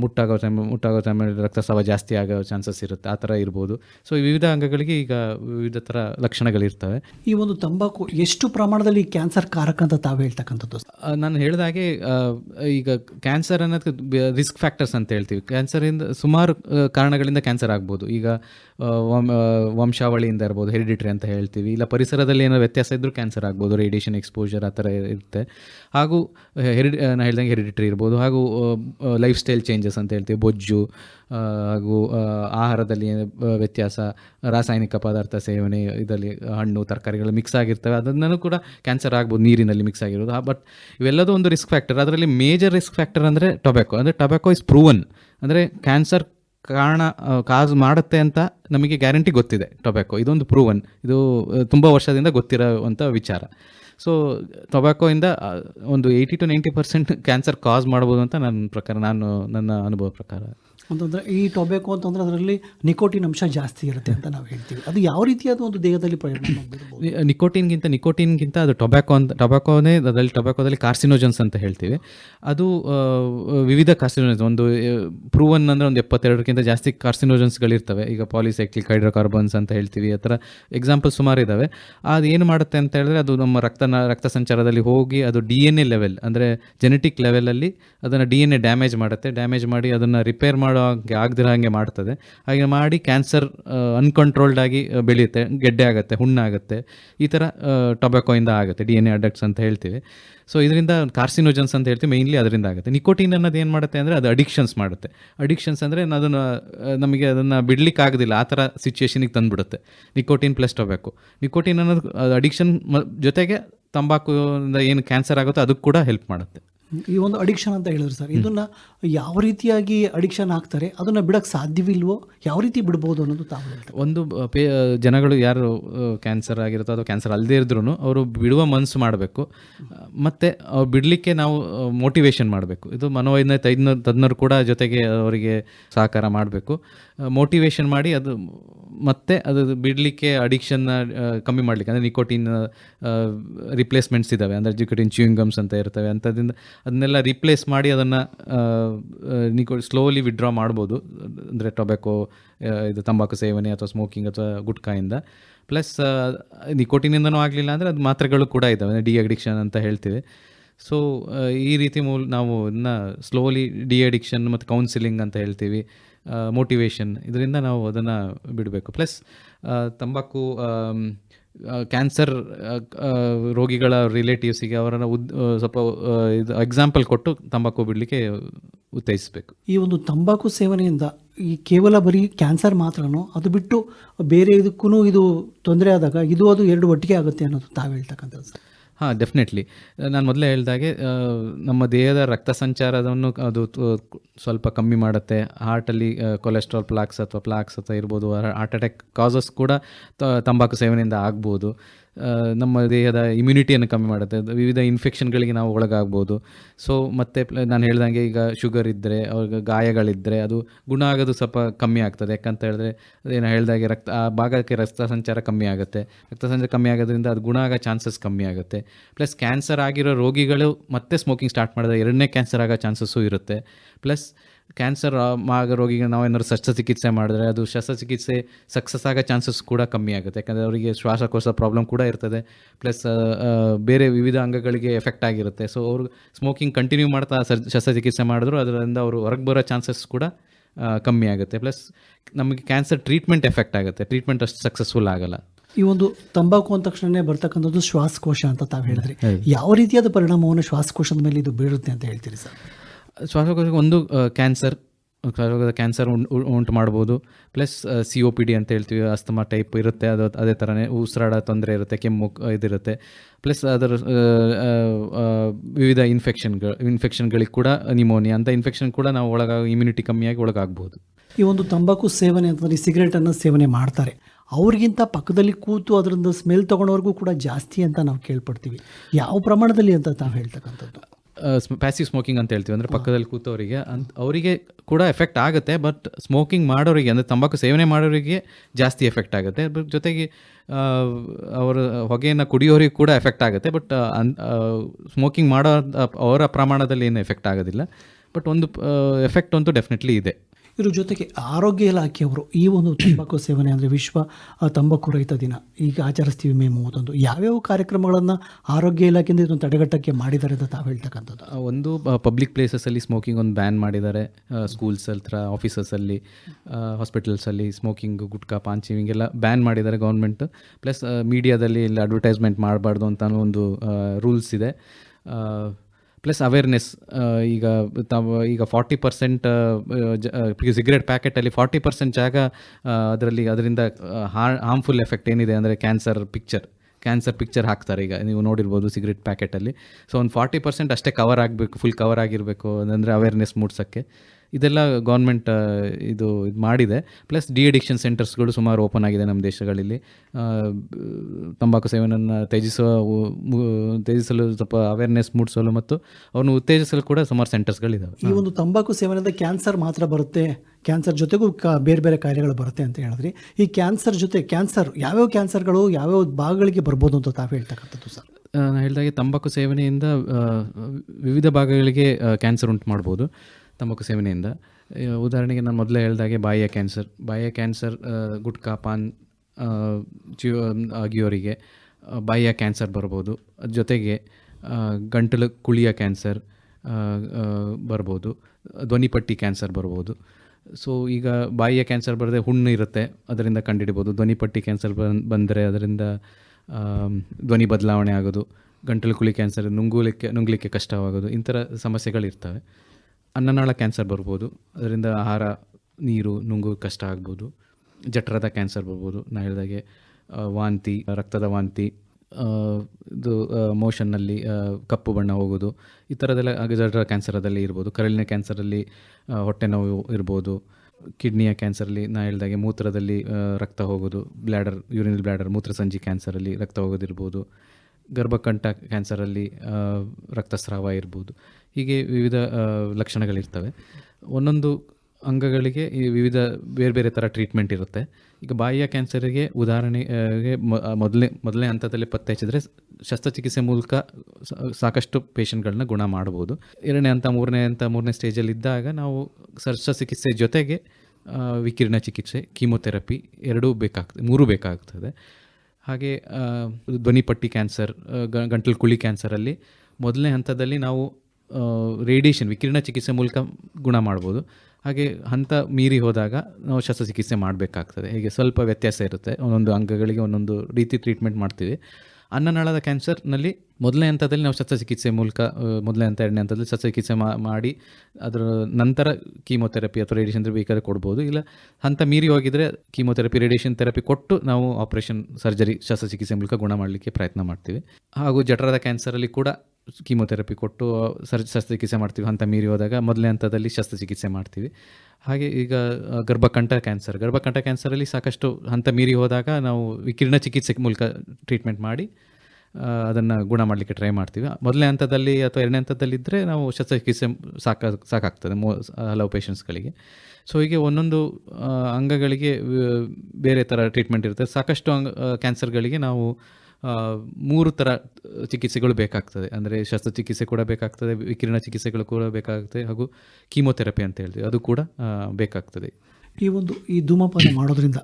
ಮುಟ್ಟಾಗೋ ಟೈಮ್ ಮುಟ್ಟಾಗೋ ಟೈಮಲ್ಲಿ ರಕ್ತಸ್ರಾವ ಜಾಸ್ತಿ ಆಗೋ ಚಾನ್ಸಸ್ ಇರುತ್ತೆ ಆ ಥರ ಇರ್ಬೋದು. ಸೊ ವಿವಿಧ ಅಂಗಗಳಿಗೆ ಈಗ ವಿವಿಧ ಥರ ಲಕ್ಷಣಗಳಿರ್ತವೆ. ಈ ಒಂದು ತಂಬಾಕು ಎಷ್ಟು ಪ್ರಮಾಣದಲ್ಲಿ ಕ್ಯಾನ್ಸರ್ ಕಾರಕ ಅಂತ ತಾವು ಹೇಳ್ತಕ್ಕಂಥದ್ದು? ನಾನು ಹೇಳಿದಾಗೆ ಈಗ ಕ್ಯಾನ್ಸರ್ ಅನ್ನೋದು ರಿಸ್ಕ್ ಫ್ಯಾಕ್ಟರ್ಸ್ ಅಂತ ಹೇಳ್ತೀವಿ. ಕ್ಯಾನ್ಸರಿಂದ ಸುಮಾರು ಕಾರಣಗಳಿಂದ ಕ್ಯಾನ್ಸರ್ ಆಗ್ಬೋದು. ಈಗ ವಂಶಾವಳಿಯಿಂದ ಇರ್ಬೋದು ಹೆರಿಡಿಟ್ರಿ ಅಂತ ಹೇಳ್ತೀವಿ. ಇಲ್ಲ ಪರಿಸರದಲ್ಲಿ ಏನೋ ವ್ಯತ್ಯಾಸ ಇದ್ದರೂ ಕ್ಯಾನ್ಸರ್ ಆಗ್ಬೋದು. ರೇಡಿಯೇಷನ್ ಎಕ್ಸ್ಪೋಜರ್ ಆ ಥರ ಇರುತ್ತೆ. ಹಾಗೂ ಹೆರಿ ನಾನು ಹೇಳ್ದಂಗೆ ಹೆರಿಡಿಟ್ರಿ ಇರ್ಬೋದು, ಹಾಗೂ ಲೈಫ್ ಸ್ಟೈಲ್ ಚೇಂಜಸ್ ಅಂತ ಹೇಳ್ತೀವಿ. ಬೊಜ್ಜು ಹಾಗೂ ಆಹಾರದಲ್ಲಿ ವ್ಯತ್ಯಾಸ, ರಾಸಾಯನಿಕ ಪದಾರ್ಥ ಸೇವನೆ, ಇದರಲ್ಲಿ ಹಣ್ಣು, ತರಕಾರಿಗಳು ಮಿಕ್ಸ್ ಆಗಿರ್ತವೆ. ಅದನ್ನೂ ಕೂಡ ಕ್ಯಾನ್ಸರ್ ಆಗ್ಬೋದು, ನೀರಿನಲ್ಲಿ ಮಿಕ್ಸ್ ಆಗಿರೋದು. ಬಟ್ ಇವೆಲ್ಲದೂ ಒಂದು ರಿಸ್ಕ್ ಫ್ಯಾಕ್ಟರ್ ಅದರಲ್ಲಿ ಮೇಜರ್ ರಿಸ್ಕ್ ಫ್ಯಾಕ್ಟರ್ ಅಂದರೆ ಟೊಬ್ಯಾಕೋ ಅಂದರೆ ಟೊಬ್ಯಾಕೋ ಇಸ್ ಪ್ರೂವನ್ ಅಂದರೆ ಕ್ಯಾನ್ಸರ್ ಕಾರಣ ಕಾಸ್ ಮಾಡುತ್ತೆ ಅಂತ ನಮಗೆ ಗ್ಯಾರಂಟಿ ಗೊತ್ತಿದೆ, ಟೊಬ್ಯಾಕೋ. ಇದೊಂದು ಪ್ರೂವನ್ ಇದು ತುಂಬ ವರ್ಷದಿಂದ ಗೊತ್ತಿರೋವಂಥ ವಿಚಾರ. ಸೊ ಟೊಬ್ಯಾಕೋಯಿಂದ ಒಂದು eighty to ninety percent cancer cause ಮಾಡ್ಬೋದು ಅಂತ ನನ್ನ ಪ್ರಕಾರ ನಾನು ನನ್ನ ಅನುಭವ ಪ್ರಕಾರ. ಅಂತಂದ್ರೆ ಈ ಟೊಬ್ಯಾಕೋ ಅಂತಂದರೆ ಅದರಲ್ಲಿ ನಿಕೋಟಿನ್ ಅಂಶ ಜಾಸ್ತಿ ಇರುತ್ತೆ ಅಂತ ನಾವು ಹೇಳ್ತೀವಿ. ಅದು ಯಾವ ರೀತಿಯಾದ ಒಂದು ದೇಹದಲ್ಲಿ ಪರಿಣಾಮ ನಿಕೋಟಿನ್ಗಿಂತ ನಿಕೋಟಿನ್ಗಿಂತ ಅದು ಟೊಬ್ಯಾಕೋ ಅಂತ ಟೊಬ್ಯಾಕೋನೇ ಅದರಲ್ಲಿ ಟೊಬ್ಯಾಕೋದಲ್ಲಿ ಕಾರ್ಸಿನೋಜನ್ಸ್ ಅಂತ ಹೇಳ್ತೀವಿ. ಅದು ವಿವಿಧ ಕಾರ್ಸಿನೋಜನ್ಸ್ ಒಂದು ಪ್ರೂವನ್ ಅಂದರೆ ಒಂದು ಎಪ್ಪತ್ತೆರಡಕ್ಕಿಂತ ಜಾಸ್ತಿ ಕಾರ್ಸಿನೋಜನ್ಸ್ಗಳಿರ್ತವೆ ಈಗ ಪಾಲಿಸೈಕ್ಲಿಕ್ ಹೈಡ್ರೋಕಾರ್ಬನ್ಸ್ ಅಂತ ಹೇಳ್ತೀವಿ ಆ ಥರ ಎಕ್ಸಾಂಪಲ್ ಸುಮಾರು ಇದ್ದಾವೆ ಅದು ಏನು ಮಾಡುತ್ತೆ ಅಂತ ಹೇಳಿದ್ರೆ ಅದು ನಮ್ಮ ರಕ್ತನ ರಕ್ತ ಸಂಚಾರದಲ್ಲಿ ಹೋಗಿ ಅದು ಡಿ ಎನ್ ಎ ಲೆವೆಲ್ ಅಂದರೆ ಜೆನೆಟಿಕ್ ಲೆವೆಲಲ್ಲಿ ಅದನ್ನು ಡಿ ಎನ್ ಎ ಡ್ಯಾಮೇಜ್ ಮಾಡುತ್ತೆ. ಡ್ಯಾಮೇಜ್ ಮಾಡಿ ಅದನ್ನು ರಿಪೇರ್ ಮಾಡೋ ಹಾಗೆ ಆಗದಿರೋ ಹಾಗೆ ಮಾಡ್ತದೆ. ಹಾಗೆ ಮಾಡಿ ಕ್ಯಾನ್ಸರ್ ಅನ್ಕಂಟ್ರೋಲ್ಡ್ ಆಗಿ ಬೆಳೆಯುತ್ತೆ. ಗೆಡ್ಡೆ ಆಗುತ್ತೆ ಹುಣ್ಣಾಗುತ್ತೆ ಈ ಥರ ಟೊಬ್ಯಾಕೋಯಿಂದ ಆಗುತ್ತೆ, ಡಿ ಎನ್ ಎ ಅಡಕ್ಟ್ಸ್ ಅಂತ ಹೇಳ್ತೀವಿ. ಸೊ ಇದರಿಂದ ಕಾರ್ಸಿನೋಜನ್ಸ್ ಅಂತ ಹೇಳ್ತೀವಿ ಮೇಯ್ನ್ಲಿ ಅದರಿಂದ ಆಗುತ್ತೆ. ನಿಕೋಟಿನ್ ಅನ್ನೋದು ಏನು ಮಾಡುತ್ತೆ ಅಂದರೆ ಅದು ಅಡಿಕ್ಷನ್ಸ್ ಮಾಡುತ್ತೆ. ಅಡಿಕ್ಷನ್ಸ್ ಅಂದರೆ ಅದನ್ನು ನಮಗೆ ಅದನ್ನು ಬಿಡಲಿಕ್ಕೆ ಆಗೋದಿಲ್ಲ, ಆ ಥರ ಸಿಚುವೇಶನಿಗೆ ತಂದುಬಿಡುತ್ತೆ. ನಿಕೋಟಿನ್ ಪ್ಲಸ್ ಟೊಬ್ಯಾಕೋ ನಿಕೋಟಿನ್ ಅನ್ನೋದು ಅಡಿಕ್ಷನ್ ಜೊತೆಗೆ ತಂಬಾಕುಯಿಂದ ಏನು ಕ್ಯಾನ್ಸರ್ ಆಗುತ್ತೋ ಅದಕ್ಕೆ ಕೂಡ ಹೆಲ್ಪ್ ಮಾಡುತ್ತೆ. ಈ ಒಂದು ಅಡಿಕ್ಷನ್ ಅಂತ ಹೇಳಿದ್ರು ಸರ್. ಇದನ್ನ ಯಾವ ರೀತಿಯಾಗಿ ಅಡಿಕ್ಷನ್ ಆಗ್ತಾರೆ ಅದನ್ನ ಬಿಡಕ್ಕೆ ಸಾಧ್ಯವಿಲ್ವೋ ಯಾವ ರೀತಿ ಬಿಡ್ಬೋದು ಅನ್ನೋದು ತಾವು ಒಂದು ಪೇ ಜನಗಳು ಯಾರು ಕ್ಯಾನ್ಸರ್ ಆಗಿರುತ್ತೋ ಅಥವಾ ಕ್ಯಾನ್ಸರ್ ಅಲ್ಲದೇ ಇದ್ರೂ ಅವರು ಬಿಡುವ ಮನಸ್ಸು ಮಾಡಬೇಕು. ಮತ್ತು ಬಿಡಲಿಕ್ಕೆ ನಾವು ಮೋಟಿವೇಶನ್ ಮಾಡಬೇಕು. ಇದು ಮನೋವೈಜ್ಞ ತಜ್ಞ ತಜ್ಞರು ಕೂಡ ಜೊತೆಗೆ ಅವರಿಗೆ ಸಹಕಾರ ಮಾಡಬೇಕು. ಮೋಟಿವೇಶನ್ ಮಾಡಿ ಅದು ಮತ್ತೆ ಅದು ಬಿಡಲಿಕ್ಕೆ ಅಡಿಕ್ಷನ್ನ ಕಮ್ಮಿ ಮಾಡಲಿಕ್ಕೆ, ಅಂದರೆ ನಿಕೋಟಿನ್ ರಿಪ್ಲೇಸ್ಮೆಂಟ್ಸ್ ಇದ್ದಾವೆ ಅಂದರೆ ನಿಕೋಟಿನ್ ಚ್ಯೂಯಿಂಗ್ ಗಮ್ಸ್ ಅಂತ ಇರ್ತವೆ ಅಂಥದ್ದಿಂದ ಅದನ್ನೆಲ್ಲ ರಿಪ್ಲೇಸ್ ಮಾಡಿ ಅದನ್ನು ನಿಕೋ ಸ್ಲೋಲಿ ವಿಡ್ರಾ ಮಾಡ್ಬೋದು, ಅಂದರೆ ಟೊಬ್ಯಾಕೊ ಇದು ತಂಬಾಕು ಸೇವನೆ ಅಥವಾ ಸ್ಮೋಕಿಂಗ್ ಅಥವಾ ಗುಟ್ಕಾಯಿಂದ. ಪ್ಲಸ್ ನಿಕೋಟಿನಿಂದನೂ ಆಗಲಿಲ್ಲ ಅಂದರೆ ಅದು ಮಾತ್ರೆಗಳು ಕೂಡ ಇದ್ದಾವೆ ಡಿ ಅಡಿಕ್ಷನ್ ಅಂತ ಹೇಳ್ತೀವಿ. ಸೊ ಈ ರೀತಿ ಮೂಲ, ನಾವು ಇದನ್ನ ಸ್ಲೋಲಿ ಡಿ ಅಡಿಕ್ಷನ್ ಮತ್ತು ಕೌನ್ಸಿಲಿಂಗ್ ಅಂತ ಹೇಳ್ತೀವಿ. ಮೋಟಿವೇಶನ್ ಇದರಿಂದ ನಾವು ಅದನ್ನು ಬಿಡಬೇಕು. ಪ್ಲಸ್ ತಂಬಾಕು ಕ್ಯಾನ್ಸರ್ ರೋಗಿಗಳ ರಿಲೇಟಿವ್ಸಿಗೆ ಅವರನ್ನು ಉದ್ ಸ್ವಲ್ಪ ಇದು ಎಕ್ಸಾಂಪಲ್ ಕೊಟ್ಟು ತಂಬಾಕು ಬಿಡಲಿಕ್ಕೆ ಉತ್ತೇಜಿಸಬೇಕು. ಈ ಒಂದು ತಂಬಾಕು ಸೇವನೆಯಿಂದ ಈ ಕೇವಲ ಬರೀ ಕ್ಯಾನ್ಸರ್ ಮಾತ್ರನೋ, ಅದು ಬಿಟ್ಟು ಬೇರೆ ಇದಕ್ಕೂ ಇದು ತೊಂದರೆ ಆದಾಗ ಇದು ಅದು ಎರಡು ಒಟ್ಟಿಗೆ ಆಗುತ್ತೆ ಅನ್ನೋದು ತಾವು ಹೇಳ್ತಕ್ಕಂಥದ್ದು ಹಾಂ ಡೆಫಿನೆಟ್ಲಿ ನಾನು ಮೊದಲೇ ಹೇಳಿದಾಗೆ ನಮ್ಮ ದೇಹದ ರಕ್ತ ಸಂಚಾರವನ್ನು ಅದು ಸ್ವಲ್ಪ ಕಮ್ಮಿ ಮಾಡುತ್ತೆ. ಹಾರ್ಟಲ್ಲಿ ಕೊಲೆಸ್ಟ್ರಾಲ್ ಪ್ಲಾಕ್ಸ್ ಅಥವಾ ಪ್ಲಾಕ್ಸ್ ಅಥವಾ ಇರ್ಬೋದು ಹಾರ್ಟ್ ಅಟ್ಯಾಕ್ ಕಾಸಸ್ ಕೂಡ ತಂಬಾಕು ಸೇವನೆಯಿಂದ ಆಗ್ಬೋದು. ನಮ್ಮ ದೇಹದ ಇಮ್ಯುನಿಟಿಯನ್ನು ಕಮ್ಮಿ ಮಾಡುತ್ತೆ. ವಿವಿಧ ಇನ್ಫೆಕ್ಷನ್ಗಳಿಗೆ ನಾವು ಒಳಗಾಗ್ಬೋದು. ಸೊ ಮತ್ತು ನಾನು ಹೇಳ್ದಂಗೆ ಈಗ ಶುಗರ್ ಇದ್ದರೆ ಅವ್ರಿಗೆ ಗಾಯಗಳಿದ್ದರೆ ಅದು ಗುಣ ಆಗೋದು ಸ್ವಲ್ಪ ಕಮ್ಮಿ ಆಗ್ತದೆ. ಯಾಕಂತ ಹೇಳಿದ್ರೆ, ಅದೇನು ಹೇಳ್ದಾಗೆ ರಕ್ತ, ಆ ಭಾಗಕ್ಕೆ ರಕ್ತ ಸಂಚಾರ ಕಮ್ಮಿ ಆಗುತ್ತೆ. ರಕ್ತ ಸಂಚಾರ ಕಮ್ಮಿ ಆಗೋದ್ರಿಂದ ಅದು ಗುಣ ಆಗೋ ಚಾನ್ಸಸ್ ಕಮ್ಮಿ ಆಗುತ್ತೆ. ಪ್ಲಸ್ ಕ್ಯಾನ್ಸರ್ ಆಗಿರೋ ರೋಗಿಗಳು ಮತ್ತೆ ಸ್ಮೋಕಿಂಗ್ ಸ್ಟಾರ್ಟ್ ಮಾಡಿದ್ರೆ ಎರಡನೇ ಕ್ಯಾನ್ಸರ್ ಆಗೋ ಚಾನ್ಸಸ್ಸು ಇರುತ್ತೆ. ಪ್ಲಸ್ ಕ್ಯಾನ್ಸರ್ ಆಗೋ ರೋಗಿಗೆ ನಾವೇನಾದ್ರು ಶಸ್ತ್ರಚಿಕಿತ್ಸೆ ಮಾಡಿದ್ರೆ ಅದು ಶಸ್ತ್ರಚಿಕಿತ್ಸೆ ಸಕ್ಸಸ್ ಆಗೋ ಚಾನ್ಸಸ್ ಕೂಡ ಕಮ್ಮಿ ಆಗುತ್ತೆ. ಯಾಕಂದರೆ ಅವರಿಗೆ ಶ್ವಾಸಕೋಶ ಪ್ರಾಬ್ಲಮ್ ಕೂಡ ಇರ್ತದೆ. ಪ್ಲಸ್ ಬೇರೆ ವಿವಿಧ ಅಂಗಗಳಿಗೆ ಎಫೆಕ್ಟ್ ಆಗಿರುತ್ತೆ. ಸೊ ಅವರು ಸ್ಮೋಕಿಂಗ್ ಕಂಟಿನ್ಯೂ ಮಾಡ್ತಾ ಶಸ್ತ್ರಚಿಕಿತ್ಸೆ ಮಾಡಿದ್ರು. ಅದರಿಂದ ಅವರು ಹೊರಗೆ ಬರೋ ಚಾನ್ಸಸ್ ಕೂಡ ಕಮ್ಮಿ ಆಗುತ್ತೆ. ಪ್ಲಸ್ ನಮಗೆ ಕ್ಯಾನ್ಸರ್ ಟ್ರೀಟ್ಮೆಂಟ್ ಎಫೆಕ್ಟ್ ಆಗುತ್ತೆ. ಟ್ರೀಟ್ಮೆಂಟ್ ಅಷ್ಟು ಸಕ್ಸಸ್ಫುಲ್ ಆಗಲ್ಲ. ಈ ಒಂದು ತಂಬಾಕು ಅಂದ ತಕ್ಷಣ ಬರ್ತಕ್ಕಂಥದ್ದು ಶ್ವಾಸಕೋಶ ಅಂತ ತಾವು ಹೇಳಿದ್ರಿ. ಯಾವ ರೀತಿಯಾದ ಪರಿಣಾಮವನ್ನು ಶ್ವಾಸಕೋಶದ ಮೇಲೆ ಇದು ಬೀಳುತ್ತೆ ಅಂತ ಹೇಳ್ತೀರಿ ಸರ್? ಶ್ವಾಸಕೋಶಕ್ಕೆ ಒಂದು ಕ್ಯಾನ್ಸರ್ ಶ್ವಾಸಕೋಶದ ಕ್ಯಾನ್ಸರ್ ಉಂಟು ಮಾಡ್ಬೋದು. Plus C O P D ಅಂತ ಹೇಳ್ತೀವಿ, ಅಸ್ತಮಾ ಟೈಪ್ ಇರುತ್ತೆ, ಅದು, ಅದೇ ಥರನೇ ಉಸಿರಾಡ ತೊಂದರೆ ಇರುತ್ತೆ, ಕೆಮ್ಮು ಇದಿರುತ್ತೆ. ಪ್ಲಸ್ ಅದರ ವಿವಿಧ ಇನ್ಫೆಕ್ಷನ್ಗಳು ಇನ್ಫೆಕ್ಷನ್ಗಳಿಗೆ ಕೂಡ ನಿಮೋನಿಯಾ ಅಂತ ಇನ್ಫೆಕ್ಷನ್ ಕೂಡ ನಾವು ಒಳಗಾಗಿ ಇಮ್ಯುನಿಟಿ ಕಮ್ಮಿಯಾಗಿ ಒಳಗಾಗ್ಬೋದು. ಈ ಒಂದು ತಂಬಾಕು ಸೇವನೆ ಅಂತಂದ್ರೆ ಸಿಗರೇಟನ್ನು ಸೇವನೆ ಮಾಡ್ತಾರೆ. ಅವ್ರಿಗಿಂತ ಪಕ್ಕದಲ್ಲಿ ಕೂತು ಅದರಿಂದ ಸ್ಮೆಲ್ ತಗೊಳೋರ್ಗೂ ಕೂಡ ಜಾಸ್ತಿ ಅಂತ ನಾವು ಕೇಳ್ಪಡ್ತೀವಿ. ಯಾವ ಪ್ರಮಾಣದಲ್ಲಿ ಅಂತ ತಾವು ಹೇಳ್ತಕ್ಕಂಥದ್ದು? ಪ್ಯಾಸಿವ್ ಸ್ಮೋಕಿಂಗ್ ಅಂತ ಹೇಳ್ತೀವಿ. ಅಂದರೆ ಪಕ್ಕದಲ್ಲಿ ಕೂತವರಿಗೆ. ಅಂತ ಅವರಿಗೆ ಕೂಡ ಎಫೆಕ್ಟ್ ಆಗುತ್ತೆ ಬಟ್ ಸ್ಮೋಕಿಂಗ್ ಮಾಡೋರಿಗೆ, ಅಂದರೆ ತಂಬಾಕು ಸೇವನೆ ಮಾಡೋರಿಗೆ ಜಾಸ್ತಿ ಎಫೆಕ್ಟ್ ಆಗುತ್ತೆ. ಬಟ್ ಜೊತೆಗೆ ಅವರ ಹೊಗೆಯನ್ನು ಕುಡಿಯೋರಿಗೆ ಕೂಡ ಎಫೆಕ್ಟ್ ಆಗುತ್ತೆ ಬಟ್ ಸ್ಮೋಕಿಂಗ್ ಮಾಡೋ ಅವರ ಪ್ರಮಾಣದಲ್ಲಿ ಏನು ಎಫೆಕ್ಟ್ ಆಗೋದಿಲ್ಲ. ಬಟ್ ಒಂದು ಎಫೆಕ್ಟ್ ಅಂತೂ ಡೆಫಿನೆಟ್ಲಿ ಇದೆ. ಇದ್ರ ಜೊತೆಗೆ ಆರೋಗ್ಯ ಇಲಾಖೆಯವರು ಈ ಒಂದು ತಂಬಾಕು ಸೇವನೆ ಅಂದರೆ ವಿಶ್ವ ತಂಬಾಕು ರಹಿತ ದಿನ. ಈಗ ಆಚರಿಸ್ತೀವಿ ಮೇ ಮೂವತ್ತೊಂದು. ಯಾವ್ಯಾವ ಕಾರ್ಯಕ್ರಮಗಳನ್ನು ಆರೋಗ್ಯ ಇಲಾಖೆಯಿಂದ ಇದನ್ನು ತಡೆಗಟ್ಟಕ್ಕೆ ಮಾಡಿದ್ದಾರೆ ಅಂತ ತಾವು ಹೇಳ್ತಕ್ಕಂಥದ್ದು? ಒಂದು ಪಬ್ಲಿಕ್ ಪ್ಲೇಸಸಲ್ಲಿ ಸ್ಮೋಕಿಂಗ್ ಒಂದು ಬ್ಯಾನ್ ಮಾಡಿದ್ದಾರೆ. ಸ್ಕೂಲ್ಸ್ ಹತ್ರ ಆಫೀಸಸಲ್ಲಿ ಹಾಸ್ಪಿಟಲ್ಸಲ್ಲಿ ಸ್ಮೋಕಿಂಗ್ ಗುಟ್ಕಾ ಚಿವಿಂಗ್ ಎಲ್ಲ ಬ್ಯಾನ್ ಮಾಡಿದ್ದಾರೆ ಗೌರ್ಮೆಂಟ್ ಪ್ಲಸ್ ಮೀಡಿಯಾದಲ್ಲಿ ಇಲ್ಲಿ ಅಡ್ವರ್ಟೈಸ್ಮೆಂಟ್ ಮಾಡಬಾರ್ದು ಅಂತ ಒಂದು ರೂಲ್ಸ್ ಇದೆ. ಪ್ಲಸ್ ಅವೇರ್ನೆಸ್ ಈಗ ತಾವು ಈಗ ಫಾರ್ಟಿ ಪರ್ಸೆಂಟ್ ಸಿಗರೇಟ್ ಪ್ಯಾಕೆಟಲ್ಲಿ ಫಾರ್ಟಿ ಪರ್ಸೆಂಟ್ ಜಾಗ ಅದರಲ್ಲಿ ಅದರಿಂದ ಹಾರ್ಮ್ಫುಲ್ ಎಫೆಕ್ಟ್ ಏನಿದೆ ಅಂದರೆ ಕ್ಯಾನ್ಸರ್ ಪಿಕ್ಚರ್ ಕ್ಯಾನ್ಸರ್ ಪಿಕ್ಚರ್ ಹಾಕ್ತಾರೆ ಈಗ. ನೀವು ನೋಡಿರ್ಬೋದು ಸಿಗರೇಟ್ ಪ್ಯಾಕೆಟಲ್ಲಿ ಸೊ ಒಂದು ಫಾರ್ಟಿ ಪರ್ಸೆಂಟ್ ಅಷ್ಟೇ ಕವರ್ ಆಗಬೇಕು ಫುಲ್ ಕವರ್ ಆಗಿರಬೇಕು, ಅಂದರೆ ಅವೇರ್ನೆಸ್ ಮೂಡ್ಸೋಕ್ಕೆ. ಇದೆಲ್ಲ ಗೌರ್ಮೆಂಟ್ ಇದು ಇದು ಮಾಡಿದೆ. ಪ್ಲಸ್ ಡಿ ಅಡಿಕ್ಷನ್ ಸೆಂಟರ್ಸ್ಗಳು ಸುಮಾರು ಓಪನ್ ಆಗಿದೆ ನಮ್ಮ ದೇಶಗಳಲ್ಲಿ. ತಂಬಾಕು ಸೇವನೆಯನ್ನು ತ್ಯಜಿಸುವ ತ್ಯಜಿಸಲು ಸ್ವಲ್ಪ ಅವೇರ್ನೆಸ್ ಮೂಡಿಸಲು ಮತ್ತು ಅವನು ಉತ್ತೇಜಿಸಲು ಕೂಡ ಸುಮಾರು ಸೆಂಟರ್ಸ್ಗಳಿದ್ದಾವೆ ಈ ಒಂದು ತಂಬಾಕು ಸೇವನೆಯಿಂದ ಕ್ಯಾನ್ಸರ್ ಮಾತ್ರ ಬರುತ್ತೆ. ಕ್ಯಾನ್ಸರ್ ಜೊತೆಗೂ ಕ ಬೇರೆ ಬೇರೆ ಕಾಯಿಲೆಗಳು ಬರುತ್ತೆ ಅಂತ ಹೇಳಿದ್ರಿ. ಈ ಕ್ಯಾನ್ಸರ್ ಜೊತೆ ಕ್ಯಾನ್ಸರ್ ಯಾವ್ಯಾವ ಕ್ಯಾನ್ಸರ್ಗಳು ಯಾವ್ಯಾವ ಭಾಗಗಳಿಗೆ ಬರ್ಬೋದು ಅಂತ ತಾವು ಹೇಳ್ತಕ್ಕಂಥದ್ದು ಸರ್? ನಾನು ಹೇಳಿದಾಗೆ ತಂಬಾಕು ಸೇವನೆಯಿಂದ ವಿವಿಧ ಭಾಗಗಳಿಗೆ ಕ್ಯಾನ್ಸರ್ ಉಂಟು ಮಾಡ್ಬೋದು. ತಂಬಾಕು ಸೇವನೆಯಿಂದ. ಉದಾಹರಣೆಗೆ ನಾನು ಮೊದಲೇ ಹೇಳಿದಾಗೆ ಬಾಯಿಯ ಕ್ಯಾನ್ಸರ್. ಬಾಯಿಯ ಕ್ಯಾನ್ಸರ್ ಗುಟ್ಕಾ, ಪಾನ್ ಜೀವ, ಆಗಿಯೋರಿಗೆ ಬಾಯಿಯ ಕ್ಯಾನ್ಸರ್ ಬರ್ಬೋದು. ಜೊತೆಗೆ ಗಂಟಲು ಕುಳಿಯ ಕ್ಯಾನ್ಸರ್ ಬರ್ಬೋದು. ಧ್ವನಿಪಟ್ಟಿ ಕ್ಯಾನ್ಸರ್ ಬರ್ಬೋದು. ಸೊ, ಈಗ ಬಾಯಿಯ ಕ್ಯಾನ್ಸರ್ ಬರದೆ ಹುಣ್ಣು ಇರುತ್ತೆ, ಅದರಿಂದ ಕಂಡುಹಿಡಿಬೋದು. ಧ್ವನಿಪಟ್ಟಿ ಕ್ಯಾನ್ಸರ್ ಬಂದರೆ ಅದರಿಂದ ಧ್ವನಿ ಬದಲಾವಣೆ ಆಗೋದು. ಗಂಟಲು ಕುಳಿ ಕ್ಯಾನ್ಸರ್, ನುಂಗುಲಿಕ್ಕೆ, ನುಂಗಲಿಕ್ಕೆ ಕಷ್ಟವಾಗೋದು. ಇಂಥರ ಸಮಸ್ಯೆಗಳಿರ್ತವೆ. ಅನ್ನನಾಳ ಕ್ಯಾನ್ಸರ್ ಬರ್ಬೋದು. ಅದರಿಂದ ಆಹಾರ, ನೀರು, ನುಂಗು ಕಷ್ಟ ಆಗ್ಬೋದು. ಜಠರದ ಕ್ಯಾನ್ಸರ್ ಬರ್ಬೋದು. ನಾ ಹೇಳಿದಾಗೆ ವಾಂತಿ, ರಕ್ತದ ವಾಂತಿ ಇದು ಮೋಷನ್ನಲ್ಲಿ ಕಪ್ಪು ಬಣ್ಣ ಹೋಗೋದು. ಈ ಥರದೆಲ್ಲ ಜಠರ ಕ್ಯಾನ್ಸರದಲ್ಲಿ ಇರ್ಬೋದು. ಕರಳಿನ ಕ್ಯಾನ್ಸರಲ್ಲಿ ಹೊಟ್ಟೆ ನೋವು ಇರ್ಬೋದು. ಕಿಡ್ನಿಯ ಕ್ಯಾನ್ಸರಲ್ಲಿ ನಾ ಹೇಳಿದಾಗೆ ಮೂತ್ರದಲ್ಲಿ ರಕ್ತ ಹೋಗೋದು. ಬ್ಲ್ಯಾಡರ್, ಯೂರಿನಲ್ ಬ್ಲ್ಯಾಡರ್, ಮೂತ್ರ ಸಂಜಿ ಕ್ಯಾನ್ಸರಲ್ಲಿ ರಕ್ತ ಹೋಗೋದಿರ್ಬೋದು. ಗರ್ಭಕಂಠ ಕ್ಯಾನ್ಸರಲ್ಲಿ ರಕ್ತಸ್ರಾವ ಇರ್ಬೋದು. ಹೀಗೆ ವಿವಿಧ ಲಕ್ಷಣಗಳಿರ್ತವೆ. ಒಂದೊಂದು ಅಂಗಗಳಿಗೆ ಈ ವಿವಿಧ ಬೇರೆ ಬೇರೆ ಥರ ಟ್ರೀಟ್ಮೆಂಟ್ ಇರುತ್ತೆ. ಈಗ ಬಾಯಿಯ ಕ್ಯಾನ್ಸರಿಗೆ ಉದಾಹರಣೆಗೆ ಮೊದಲೇ ಮೊದಲನೇ ಹಂತದಲ್ಲಿ ಪತ್ತೆ ಹಚ್ಚಿದ್ರೆ ಶಸ್ತ್ರಚಿಕಿತ್ಸೆ ಮೂಲಕ ಸಾಕಷ್ಟು ಪೇಷಂಟ್ಗಳನ್ನ ಗುಣ ಮಾಡ್ಬೋದು. ಎರಡನೇ ಹಂತ, ಮೂರನೇ ಹಂತ, ಮೂರನೇ ಸ್ಟೇಜಲ್ಲಿ ಇದ್ದಾಗ ನಾವು ಶಸ್ತ್ರಚಿಕಿತ್ಸೆ ಜೊತೆಗೆ ವಿಕಿರಣ ಚಿಕಿತ್ಸೆ, ಕೀಮೊಥೆರಪಿ ಎರಡೂ ಬೇಕಾಗ್ತದೆ, ಮೂರು ಬೇಕಾಗ್ತದೆ. ಹಾಗೆ ಧ್ವನಿಪಟ್ಟಿ ಕ್ಯಾನ್ಸರ್ ಗಂಟಲು ಕುಳಿ ಕ್ಯಾನ್ಸರಲ್ಲಿ ಮೊದಲನೇ ಹಂತದಲ್ಲಿ ನಾವು ರೇಡಿಯೇಷನ್ ವಿಕಿರಣ ಚಿಕಿತ್ಸೆ ಮೂಲಕ ಗುಣ ಮಾಡ್ಬೋದು. ಹಾಗೆ ಹಂತ ಮೀರಿ ಹೋದಾಗ ನಾವು ಶಸ್ತ್ರಚಿಕಿತ್ಸೆ ಮಾಡಬೇಕಾಗ್ತದೆ. ಹೀಗೆ ಸ್ವಲ್ಪ ವ್ಯತ್ಯಾಸ ಇರುತ್ತೆ. ಒಂದೊಂದು ಅಂಗಗಳಿಗೆ ಒಂದೊಂದು ರೀತಿ ಟ್ರೀಟ್ಮೆಂಟ್ ಮಾಡ್ತೀವಿ. ಅನ್ನನಾಳದ ಕ್ಯಾನ್ಸರ್ನಲ್ಲಿ ಮೊದಲನೇ ಹಂತದಲ್ಲಿ ನಾವು ಶಸ್ತ್ರಚಿಕಿತ್ಸೆ ಮೂಲಕ ಮೊದಲನೇ ಹಂತ, ಎರಡನೇ ಹಂತದಲ್ಲಿ ಶಸ್ತ್ರಚಿಕಿತ್ಸೆ ಮಾಡಿ ಅದರ ನಂತರ ಕೀಮೋಥೆರಪಿ ಅಥವಾ ರೇಡಿಯೇಷನ್ ಥೆರಪಿ ಬೇಕಾದ್ರೆ ಕೊಡ್ಬೋದು. ಇಲ್ಲ, ಹಂತ ಮೀರಿ ಹೋಗಿದರೆ ಕೀಮೋಥೆರಪಿ ರೇಡಿಯೇಷನ್ ಥೆರಪಿ ಕೊಟ್ಟು ನಾವು ಆಪರೇಷನ್ ಸರ್ಜರಿ ಶಸ್ತ್ರಚಿಕಿತ್ಸೆ ಮೂಲಕ ಗುಣ ಮಾಡಲಿಕ್ಕೆ ಪ್ರಯತ್ನ ಮಾಡ್ತೀವಿ. ಹಾಗೂ ಜಠರದ ಕ್ಯಾನ್ಸರಲ್ಲಿ ಕೂಡ ಕೀಮೊಥೆರಪಿ ಕೊಟ್ಟು ಸರ್, ಶಸ್ತ್ರಚಿಕಿತ್ಸೆ ಮಾಡ್ತೀವಿ ಹಂತ ಮೀರಿ ಹೋದಾಗ ಮೊದಲನೇ ಹಂತದಲ್ಲಿ ಶಸ್ತ್ರಚಿಕಿತ್ಸೆ ಮಾಡ್ತೀವಿ. ಹಾಗೆ ಈಗ ಗರ್ಭಕಂಠ ಕ್ಯಾನ್ಸರ್. ಗರ್ಭಕಂಠ ಕ್ಯಾನ್ಸರಲ್ಲಿ ಸಾಕಷ್ಟು ಹಂತ ಮೀರಿ ಹೋದಾಗ ನಾವು ವಿಕಿರಣ ಚಿಕಿತ್ಸೆ ಮೂಲಕ ಟ್ರೀಟ್ಮೆಂಟ್ ಮಾಡಿ ಅದನ್ನು ಗುಣ ಮಾಡಲಿಕ್ಕೆ ಟ್ರೈ ಮಾಡ್ತೀವಿ. ಮೊದಲನೇ ಹಂತದಲ್ಲಿ ಅಥವಾ ಎರಡನೇ ಹಂತದಲ್ಲಿದ್ದರೆ ನಾವು ಶಸ್ತ್ರಚಿಕಿತ್ಸೆ ಸಾಕ, ಸಾಕಾಗ್ತದೆ, ಮೋ, ಹಲವು ಪೇಷಂಟ್ಸ್ಗಳಿಗೆ ಸೊ ಹೀಗೆ ಒಂದೊಂದು ಅಂಗಗಳಿಗೆ ಬೇರೆ ಥರ ಟ್ರೀಟ್ಮೆಂಟ್ ಇರುತ್ತೆ. ಸಾಕಷ್ಟು ಅಂಗ ಕ್ಯಾನ್ಸರ್ಗಳಿಗೆ ನಾವು ಮೂರು ಥರ ಚಿಕಿತ್ಸೆಗಳು ಬೇಕಾಗ್ತದೆ. ಅಂದರೆ ಶಸ್ತ್ರಚಿಕಿತ್ಸೆ ಕೂಡ ಬೇಕಾಗ್ತದೆ, ವಿಕಿರಣ ಚಿಕಿತ್ಸೆಗಳು ಕೂಡ ಬೇಕಾಗ್ತದೆ, ಹಾಗೂ ಕೀಮೊಥೆರಪಿ ಅಂತ ಹೇಳ್ತೀವಿ. ಅದು ಕೂಡ ಬೇಕಾಗ್ತದೆ. ಈ ಒಂದು, ಈ ಧೂಮಪಾನ ಮಾಡೋದ್ರಿಂದ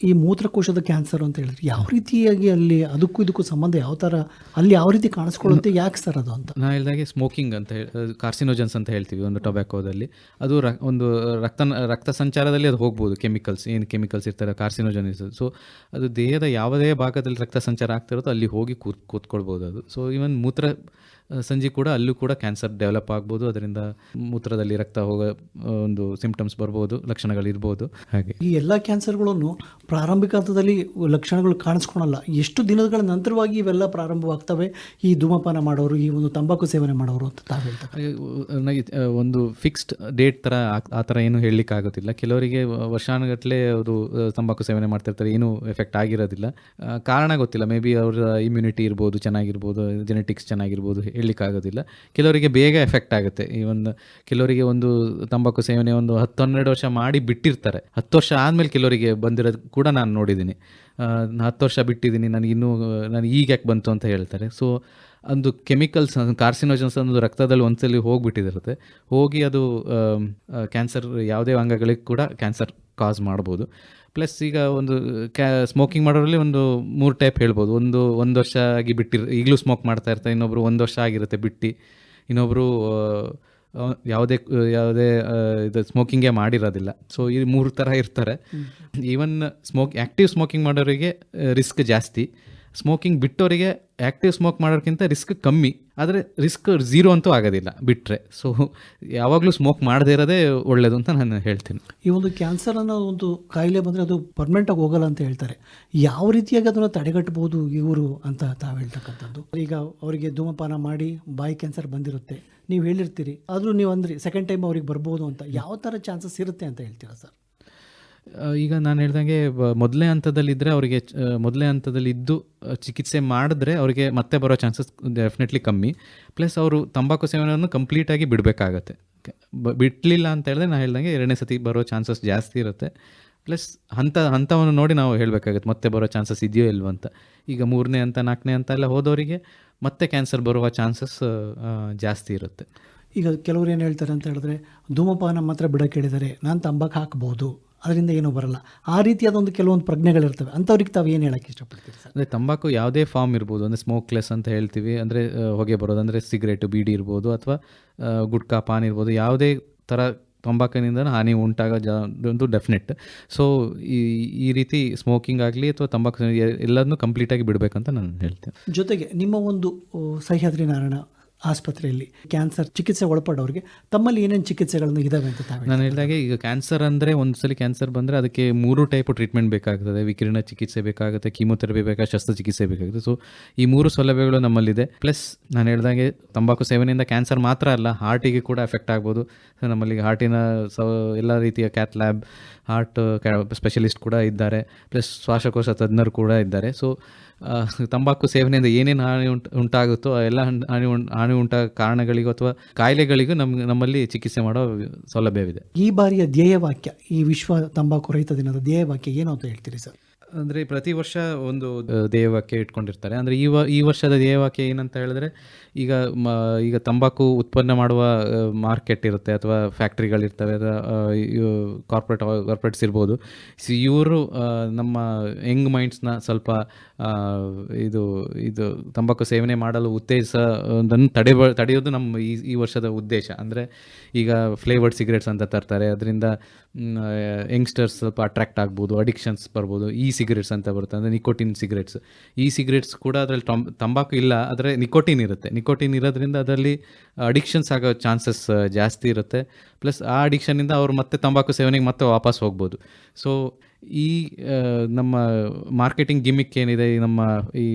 ಈ ಮೂತ್ರಕೋಶದ ಕ್ಯಾನ್ಸರ್ ಅಂತ ಹೇಳಿದ್ರೆ ಯಾವ ರೀತಿಯಾಗಿ ಅಲ್ಲಿ ಅದಕ್ಕೂ ಇದಕ್ಕೂ ಸಂಬಂಧ ಯಾವ ಥರ ಅಲ್ಲಿ ಯಾವ ರೀತಿ ಕಾಣಿಸ್ಕೊಳ್ಳುತ್ತೆ ಯಾಕೆ ಸರ್ ಅದು ಅಂತ? ನಾ ಹೇಳಿದಾಗೆ ಸ್ಮೋಕಿಂಗ್ ಅಂತ ಹೇಳಿ ಕಾರ್ಸಿನೋಜನ್ಸ್ ಅಂತ ಹೇಳ್ತೀವಿ ಒಂದು ಟೊಬ್ಯಾಕೋದಲ್ಲಿ. ಅದು ರ ಒಂದು ರಕ್ತ ರಕ್ತ ಸಂಚಾರದಲ್ಲಿ ಅದು ಹೋಗ್ಬೋದು ಕೆಮಿಕಲ್ಸ್ ಏನು ಕೆಮಿಕಲ್ಸ್ ಇರ್ತಾರೆ ಕಾರ್ಸಿನೋಜನ್ ಇರ್ತದೆ ಸೊ ಅದು ದೇಹದ ಯಾವುದೇ ಭಾಗದಲ್ಲಿ ರಕ್ತ ಸಂಚಾರ ಆಗ್ತಿರುತ್ತೋ ಅಲ್ಲಿ ಹೋಗಿ ಕೂತ್ ಕೂತ್ಕೊಳ್ಬೋದು ಅದು. ಸೊ ಈವನ್ ಮೂತ್ರ ಸಂಜೆ ಕೂಡ ಅಲ್ಲೂ ಕೂಡ ಕ್ಯಾನ್ಸರ್ ಡೆವಲಪ್ ಆಗ್ಬೋದು. ಅದರಿಂದ ಮೂತ್ರದಲ್ಲಿ ರಕ್ತ ಹೋಗೋ ಒಂದು ಸಿಂಪ್ಟಮ್ಸ್ ಬರ್ಬೋದು ಲಕ್ಷಣಗಳಿರ್ಬೋದು ಹಾಗೆ. ಈ ಎಲ್ಲ ಕ್ಯಾನ್ಸರ್ಗಳನ್ನು ಪ್ರಾರಂಭಿಕ ಹಂತದಲ್ಲಿ ಲಕ್ಷಣಗಳು ಕಾಣಿಸ್ಕೊಳಲ್ಲ. ಎಷ್ಟು ದಿನಗಳ ನಂತರವಾಗಿ ಇವೆಲ್ಲ ಪ್ರಾರಂಭವಾಗ್ತವೆ? ಈ ಧೂಮಪಾನ ಮಾಡೋರು ಈ ಒಂದು ತಂಬಾಕು ಸೇವನೆ ಮಾಡೋರು ಅಂತ ತಾವು ಹೇಳ್ತಾರೆ ಒಂದು ಫಿಕ್ಸ್ಡ್ ಡೇಟ್ ಥರ ಆ- ಆ ಥರ ಏನು ಹೇಳಲಿಕ್ಕೆ ಆಗೋದಿಲ್ಲ ಕೆಲವರಿಗೆ ವರ್ಷಾನುಗಟ್ಟಲೆ ಅವರು ತಂಬಾಕು ಸೇವನೆ ಮಾಡ್ತಿರ್ತಾರೆ. ಏನೂ ಎಫೆಕ್ಟ್ ಆಗಿರೋದಿಲ್ಲ. ಕಾರಣ ಗೊತ್ತಿಲ್ಲ. ಮೇ ಬಿ ಅವರ ಇಮ್ಯುನಿಟಿ ಇರ್ಬೋದು ಚೆನ್ನಾಗಿರ್ಬೋದು ಜೆನೆಟಿಕ್ಸ್ ಚೆನ್ನಾಗಿರ್ಬೋದು ಹೇಳಲಿಕ್ಕೆ ಆಗೋದಿಲ್ಲ ಕೆಲವರಿಗೆ ಬೇಗ ಎಫೆಕ್ಟ್ ಆಗುತ್ತೆ. ಈ ಒಂದು ಕೆಲವರಿಗೆ ಒಂದು ತಂಬಾಕು ಸೇವನೆ ಒಂದು ಹತ್ತು ಹನ್ನೆರಡು ವರ್ಷ ಮಾಡಿ ಬಿಟ್ಟಿರ್ತಾರೆ. ಹತ್ತು ವರ್ಷ ಆದಮೇಲೆ ಕೆಲವರಿಗೆ ಬಂದಿರೋದು ಕೂಡ ನಾನು ನೋಡಿದ್ದೀನಿ ಹತ್ತು ವರ್ಷ ಬಿಟ್ಟಿದ್ದೀನಿ ನನಗೆ ಇನ್ನೂ, ನನಗೆ ಈಗ ಯಾಕೆ ಬಂತು ಅಂತ ಹೇಳ್ತಾರೆ. ಸೊ ಒಂದು ಕೆಮಿಕಲ್ಸ್ ಕಾರ್ಸಿನೋಜನ್ಸ್ ಅನ್ನೋದು ರಕ್ತದಲ್ಲಿ ಒಂದ್ಸಲಿ ಹೋಗಿಬಿಟ್ಟಿದಿರುತ್ತೆ. ಹೋಗಿ ಅದು ಕ್ಯಾನ್ಸರ್ ಯಾವುದೇ ಅಂಗಗಳಿಗೆ ಕೂಡ ಕ್ಯಾನ್ಸರ್ ಕಾಸ್ ಮಾಡ್ಬೋದು. ಪ್ಲಸ್ ಈಗ ಒಂದು ಕ್ಯಾ ಸ್ಮೋಕಿಂಗ್ ಮಾಡೋರಲ್ಲಿ ಒಂದು ಮೂರು ಟೈಪ್ ಹೇಳ್ಬೋದು. ಒಂದು ಒಂದು ವರ್ಷ ಆಗಿ ಬಿಟ್ಟಿರ್ ಈಗಲೂ ಸ್ಮೋಕ್ ಮಾಡ್ತಾ ಇರ್ತಾರೆ ಇನ್ನೊಬ್ರು ಒಂದು ವರ್ಷ ಆಗಿರುತ್ತೆ ಬಿಟ್ಟು. ಇನ್ನೊಬ್ಬರು ಯಾವುದೇ ಯಾವುದೇ ಇದು ಸ್ಮೋಕಿಂಗೇ ಮಾಡಿರೋದಿಲ್ಲ. ಸೊ ಈ ಮೂರು ಥರ ಇರ್ತಾರೆ. ಈವನ್ ಸ್ಮೋಕ್ ಆ್ಯಕ್ಟಿವ್ ಸ್ಮೋಕಿಂಗ್ ಮಾಡೋರಿಗೆ ರಿಸ್ಕ್ ಜಾಸ್ತಿ. ಸ್ಮೋಕಿಂಗ್ ಬಿಟ್ಟವರಿಗೆ ಆ್ಯಕ್ಟಿವ್ ಸ್ಮೋಕ್ ಮಾಡೋಕ್ಕಿಂತ ರಿಸ್ಕ್ ಕಮ್ಮಿ. ಆದರೆ ರಿಸ್ಕ್ ಝೀರೋ ಅಂತೂ ಆಗೋದಿಲ್ಲ ಬಿಟ್ಟರೆ ಸೊ ಯಾವಾಗಲೂ ಸ್ಮೋಕ್ ಮಾಡದೇ ಇರೋದೇ ಒಳ್ಳೆಯದು ಅಂತ ನಾನು ಹೇಳ್ತೀನಿ. ಈ ಒಂದು ಕ್ಯಾನ್ಸರ್ ಅನ್ನೋ ಒಂದು ಕಾಯಿಲೆ ಬಂದರೆ ಅದು ಪರ್ಮನೆಂಟಾಗಿ ಹೋಗಲ್ಲ ಅಂತ ಹೇಳ್ತಾರೆ. ಯಾವ ರೀತಿಯಾಗಿ ಅದನ್ನು ತಡೆಗಟ್ಟಬಹುದು ಇವರು ಅಂತ ತಾವು ಹೇಳ್ತಕ್ಕಂಥದ್ದು? ಈಗ ಅವರಿಗೆ ಧೂಮಪಾನ ಮಾಡಿ ಬಾಯಿ ಕ್ಯಾನ್ಸರ್ ಬಂದಿರುತ್ತೆ. ನೀವು ಹೇಳಿರ್ತೀರಿ. ಆದರೂ ನೀವು ಅಂದ್ರಿ ಸೆಕೆಂಡ್ ಟೈಮ್ ಅವ್ರಿಗೆ ಬರ್ಬೋದು ಅಂತ. ಯಾವ ಥರ ಚಾನ್ಸಸ್ ಇರುತ್ತೆ ಅಂತ ಹೇಳ್ತೀರಾ ಸರ್? ಈಗ ನಾನು ಹೇಳ್ದಂಗೆ ಮೊದಲೇ ಮೊದಲನೇ ಹಂತದಲ್ಲಿದ್ದರೆ ಅವರಿಗೆ ಮೊದಲನೇ ಹಂತದಲ್ಲಿ ಇದ್ದು ಚಿಕಿತ್ಸೆ ಮಾಡಿದ್ರೆ ಅವರಿಗೆ ಮತ್ತೆ ಬರೋ ಚಾನ್ಸಸ್ ಡೆಫಿನೆಟ್ಲಿ ಕಮ್ಮಿ. ಪ್ಲಸ್ ಅವರು ತಂಬಾಕು ಸೇವನೆಯನ್ನು ಕಂಪ್ಲೀಟಾಗಿ ಬಿಡಬೇಕಾಗತ್ತೆ. ಬಿಡಲಿಲ್ಲ ಅಂತ ಹೇಳಿದ್ರೆ ನಾನು ಹೇಳ್ದಂಗೆ ಎರಡನೇ ಸತಿ ಬರೋ ಚಾನ್ಸಸ್ ಜಾಸ್ತಿ ಇರುತ್ತೆ. ಪ್ಲಸ್ ಹಂತ, ಹಂತವನ್ನು ನೋಡಿ ನಾವು ಹೇಳಬೇಕಾಗತ್ತೆ ಮತ್ತೆ ಬರೋ ಚಾನ್ಸಸ್ ಇದೆಯೋ ಇಲ್ವೋ ಅಂತ. ಈಗ ಮೂರನೇ ಹಂತ, ನಾಲ್ಕನೇ ಹಂತ ಎಲ್ಲ ಹೋದವರಿಗೆ ಮತ್ತೆ ಕ್ಯಾನ್ಸರ್ ಬರುವ ಚಾನ್ಸಸ್ ಜಾಸ್ತಿ ಇರುತ್ತೆ. ಈಗ ಕೆಲವರು ಏನು ಹೇಳ್ತಾರೆ ಅಂತ ಹೇಳಿದ್ರೆ, ಧೂಮಪಾನ ಮಾತ್ರ ಬಿಡೋಕ್ಕೆ ಹೇಳಿದ್ದಾರೆ. ನಾನು ತಂಬಾಕು ಹಾಕ್ಬೋದು. ಅದರಿಂದ ಏನೂ ಬರಲ್ಲ. ಆ ರೀತಿಯಾದ ಒಂದು ಕೆಲವೊಂದು ಪ್ರಜ್ಞೆಗಳಿರ್ತವೆ. ಅಂಥವ್ರಿಗೆ ತಾವು ಏನು ಹೇಳಕ್ಕೆ ಇಷ್ಟಪಡ್ತೀರಿ ಸರ್? ಅಂದರೆ ತಂಬಾಕು ಯಾವುದೇ ಫಾರ್ಮ್ ಇರ್ಬೋದು. ಅಂದರೆ ಸ್ಮೋಕ್ಲೆಸ್ ಅಂತ ಹೇಳ್ತೀವಿ. ಅಂದರೆ ಹೊಗೆ ಬರೋದು. ಅಂದರೆ ಸಿಗರೇಟು ಬೀಡಿ ಇರ್ಬೋದು. ಅಥವಾ ಗುಟ್ಕಾ ಪಾನ್ ಇರ್ಬೋದು. ಯಾವುದೇ ಥರ ತಂಬಾಕಿನಿಂದ ಹಾನಿ ಉಂಟಾಗೋ ಜಾ ಒಂದು ಡೆಫಿನೆಟ್ ಸೊ ಈ ಈ ರೀತಿ ಸ್ಮೋಕಿಂಗ್ ಆಗಲಿ ಅಥವಾ ತಂಬಾಕು ಎಲ್ಲದನ್ನೂ ಕಂಪ್ಲೀಟಾಗಿ ಬಿಡಬೇಕಂತ ನಾನು ಹೇಳ್ತೇನೆ. ಜೊತೆಗೆ ನಿಮ್ಮ ಒಂದು ಸಹ್ಯಾದ್ರಿ ನಾರಾಯಣ ಆಸ್ಪತ್ರೆಯಲ್ಲಿ ಕ್ಯಾನ್ಸರ್ ಚಿಕಿತ್ಸೆ ಒಳಪಡೋರಿಗೆ ತಮ್ಮಲ್ಲಿ ಏನೇನು ಚಿಕಿತ್ಸೆಗಳನ್ನು ಇದಾವೆ ಅಂತ ನಾನು ಹೇಳಿದಾಗೆ ಈಗ ಕ್ಯಾನ್ಸರ್ ಅಂದರೆ ಒಂದು ಸಲ ಕ್ಯಾನ್ಸರ್ ಬಂದರೆ ಅದಕ್ಕೆ ಮೂರು ಟೈಪ್ ಟ್ರೀಟ್ಮೆಂಟ್ ಬೇಕಾಗ್ತದೆ. ವಿಕಿರಣ ಚಿಕಿತ್ಸೆ ಬೇಕಾಗುತ್ತೆ ಕೀಮೋಥೆರಪಿ ಶಸ್ತ್ರ ಶಸ್ತ್ರಚಿಕಿತ್ಸೆ ಬೇಕಾಗುತ್ತೆ. ಸೊ ಈ ಮೂರು ಸೌಲಭ್ಯಗಳು ನಮ್ಮಲ್ಲಿದೆ. ಪ್ಲಸ್ ನಾನು ಹೇಳಿದಾಗೆ ತಂಬಾಕು ಸೇವನೆಯಿಂದ ಕ್ಯಾನ್ಸರ್ ಮಾತ್ರ ಅಲ್ಲ ಹಾರ್ಟಿಗೆ ಕೂಡ ಎಫೆಕ್ಟ್ ಆಗ್ಬೋದು. ಸೊ ನಮ್ಮಲ್ಲಿ ಹಾರ್ಟಿನ ಸೌ, ಎಲ್ಲ ರೀತಿಯ ಕ್ಯಾತ್ ಲ್ಯಾಬ್ ಹಾರ್ಟ್ ಸ್ಪೆಷಲಿಸ್ಟ್ ಕೂಡ ಇದ್ದಾರೆ. ಪ್ಲಸ್ ಶ್ವಾಸಕೋಶ ತಜ್ಞರು ಕೂಡ ಇದ್ದಾರೆ. ಸೊ ತಂಬಾಕು ಸೇವನೆಯಿಂದ ಏನೇನು ಹಾನಿ ಉಂಟು ಉಂಟಾಗುತ್ತೋ ಆ ಎಲ್ಲ ಹಾನಿ ಉಂಟು ಹಾನಿ ಉಂಟಾಗ ಕಾರಣಗಳಿಗೂ ಅಥವಾ ಕಾಯಿಲೆಗಳಿಗೂ ನಮ್ಗೆ ನಮ್ಮಲ್ಲಿ ಚಿಕಿತ್ಸೆ ಮಾಡೋ ಸೌಲಭ್ಯವಿದೆ. ಈ ಬಾರಿಯ ಧ್ಯೇಯವಾಕ್ಯ ಈ ವಿಶ್ವ ತಂಬಾಕು ರಹಿತ ದಿನದ ಧ್ಯೇಯವಾಕ್ಯ ಏನು ಅಂತ ಹೇಳ್ತೀರಿ ಸರ್? ಅಂದರೆ ಪ್ರತಿ ವರ್ಷ ಒಂದು ಧ್ಯೇಯವಾಕ್ಯ ಇಟ್ಕೊಂಡಿರ್ತಾರೆ. ಅಂದರೆ ಈ ವ ಈ ವರ್ಷದ ಧ್ಯೇಯವಾಕ್ಯ ಏನಂತ ಹೇಳಿದ್ರೆ ಈಗ ಮ ಈಗ ತಂಬಾಕು ಉತ್ಪನ್ನ ಮಾಡುವ ಮಾರ್ಕೆಟ್ ಇರುತ್ತೆ ಅಥವಾ ಫ್ಯಾಕ್ಟ್ರಿಗಳಿರ್ತವೆ ಅಥವಾ ಕಾರ್ಪೊರೇಟ್ ಕಾರ್ಪೊರೇಟ್ಸ್ ಇರ್ಬೋದು. ಸೊ ಇವರು ನಮ್ಮ ಯಂಗ್ ಮೈಂಡ್ಸ್ನ ಸ್ವಲ್ಪ ಇದು ಇದು ತಂಬಾಕು ಸೇವನೆ ಮಾಡಲು ಉತ್ತೇಜಿಸೋದನ್ನು ತಡೆ ತಡೆಯೋದು ನಮ್ಮ ಈ ಈ ವರ್ಷದ ಉದ್ದೇಶ. ಅಂದರೆ ಈಗ ಫ್ಲೇವರ್ಡ್ ಸಿಗರೇಟ್ಸ್ ಅಂತ ತರ್ತಾರೆ. ಅದರಿಂದ ಯಂಗ್ಸ್ಟರ್ಸ್ ಸ್ವಲ್ಪ ಅಟ್ರಾಕ್ಟ್ ಆಗ್ಬೋದು ಅಡಿಕ್ಷನ್ಸ್ ಬರ್ಬೋದು. ಈ ಸಿಗರೇಟ್ಸ್ ಅಂತ ಬರುತ್ತೆ. ಅಂದರೆ ನಿಕೋಟಿನ್ ಸಿಗರೇಟ್ಸ್ ಈ ಸಿಗರೇಟ್ಸ್ ಕೂಡ ಅದರಲ್ಲಿ ತಂಬಾಕು ಇಲ್ಲ, ಆದರೆ ನಿಕೋಟಿನ್ ಇರುತ್ತೆ. ನಿಕೋಟಿನ್ ಇರೋದ್ರಿಂದ ಅದರಲ್ಲಿ ಅಡಿಕ್ಷನ್ಸ್ ಆಗೋ ಚಾನ್ಸಸ್ ಜಾಸ್ತಿ ಇರುತ್ತೆ. ಪ್ಲಸ್ ಆ ಅಡಿಕ್ಷನಿಂದ ಅವರು ಮತ್ತೆ ತಂಬಾಕು ಸೇವನೆಗೆ ಮತ್ತೆ ವಾಪಸ್ ಹೋಗ್ಬೋದು. ಸೊ ಈ ನಮ್ಮ ಮಾರ್ಕೆಟಿಂಗ್ ಗಿಮಿಕ್ ಏನಿದೆ, ಈ ನಮ್ಮ ಈ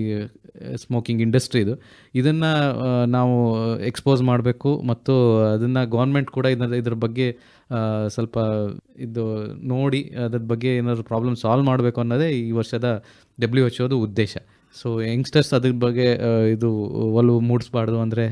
ಸ್ಮೋಕಿಂಗ್ ಇಂಡಸ್ಟ್ರಿದು ಇದನ್ನು ನಾವು ಎಕ್ಸ್ಪೋಸ್ ಮಾಡಬೇಕು ಮತ್ತು ಅದನ್ನು ಗೌರ್ಮೆಂಟ್ ಕೂಡ ಇದರ, ಇದ್ರ ಬಗ್ಗೆ ಸ್ವಲ್ಪ ಇದು ನೋಡಿ, ಅದ್ರ ಬಗ್ಗೆ ಏನಾದರೂ ಪ್ರಾಬ್ಲಮ್ ಸಾಲ್ವ್ ಮಾಡಬೇಕು ಅನ್ನೋದೇ ಈ ವರ್ಷದ ಡಬ್ಲ್ಯೂ ಎಚ್ ಉದ್ದೇಶ. ಸೊ ಯಂಗ್ಸ್ಟರ್ಸ್ ಅದ್ರ ಬಗ್ಗೆ ಇದು ಒಲವು ಮೂಡಿಸ್ಬಾರ್ದು ಅಂದರೆ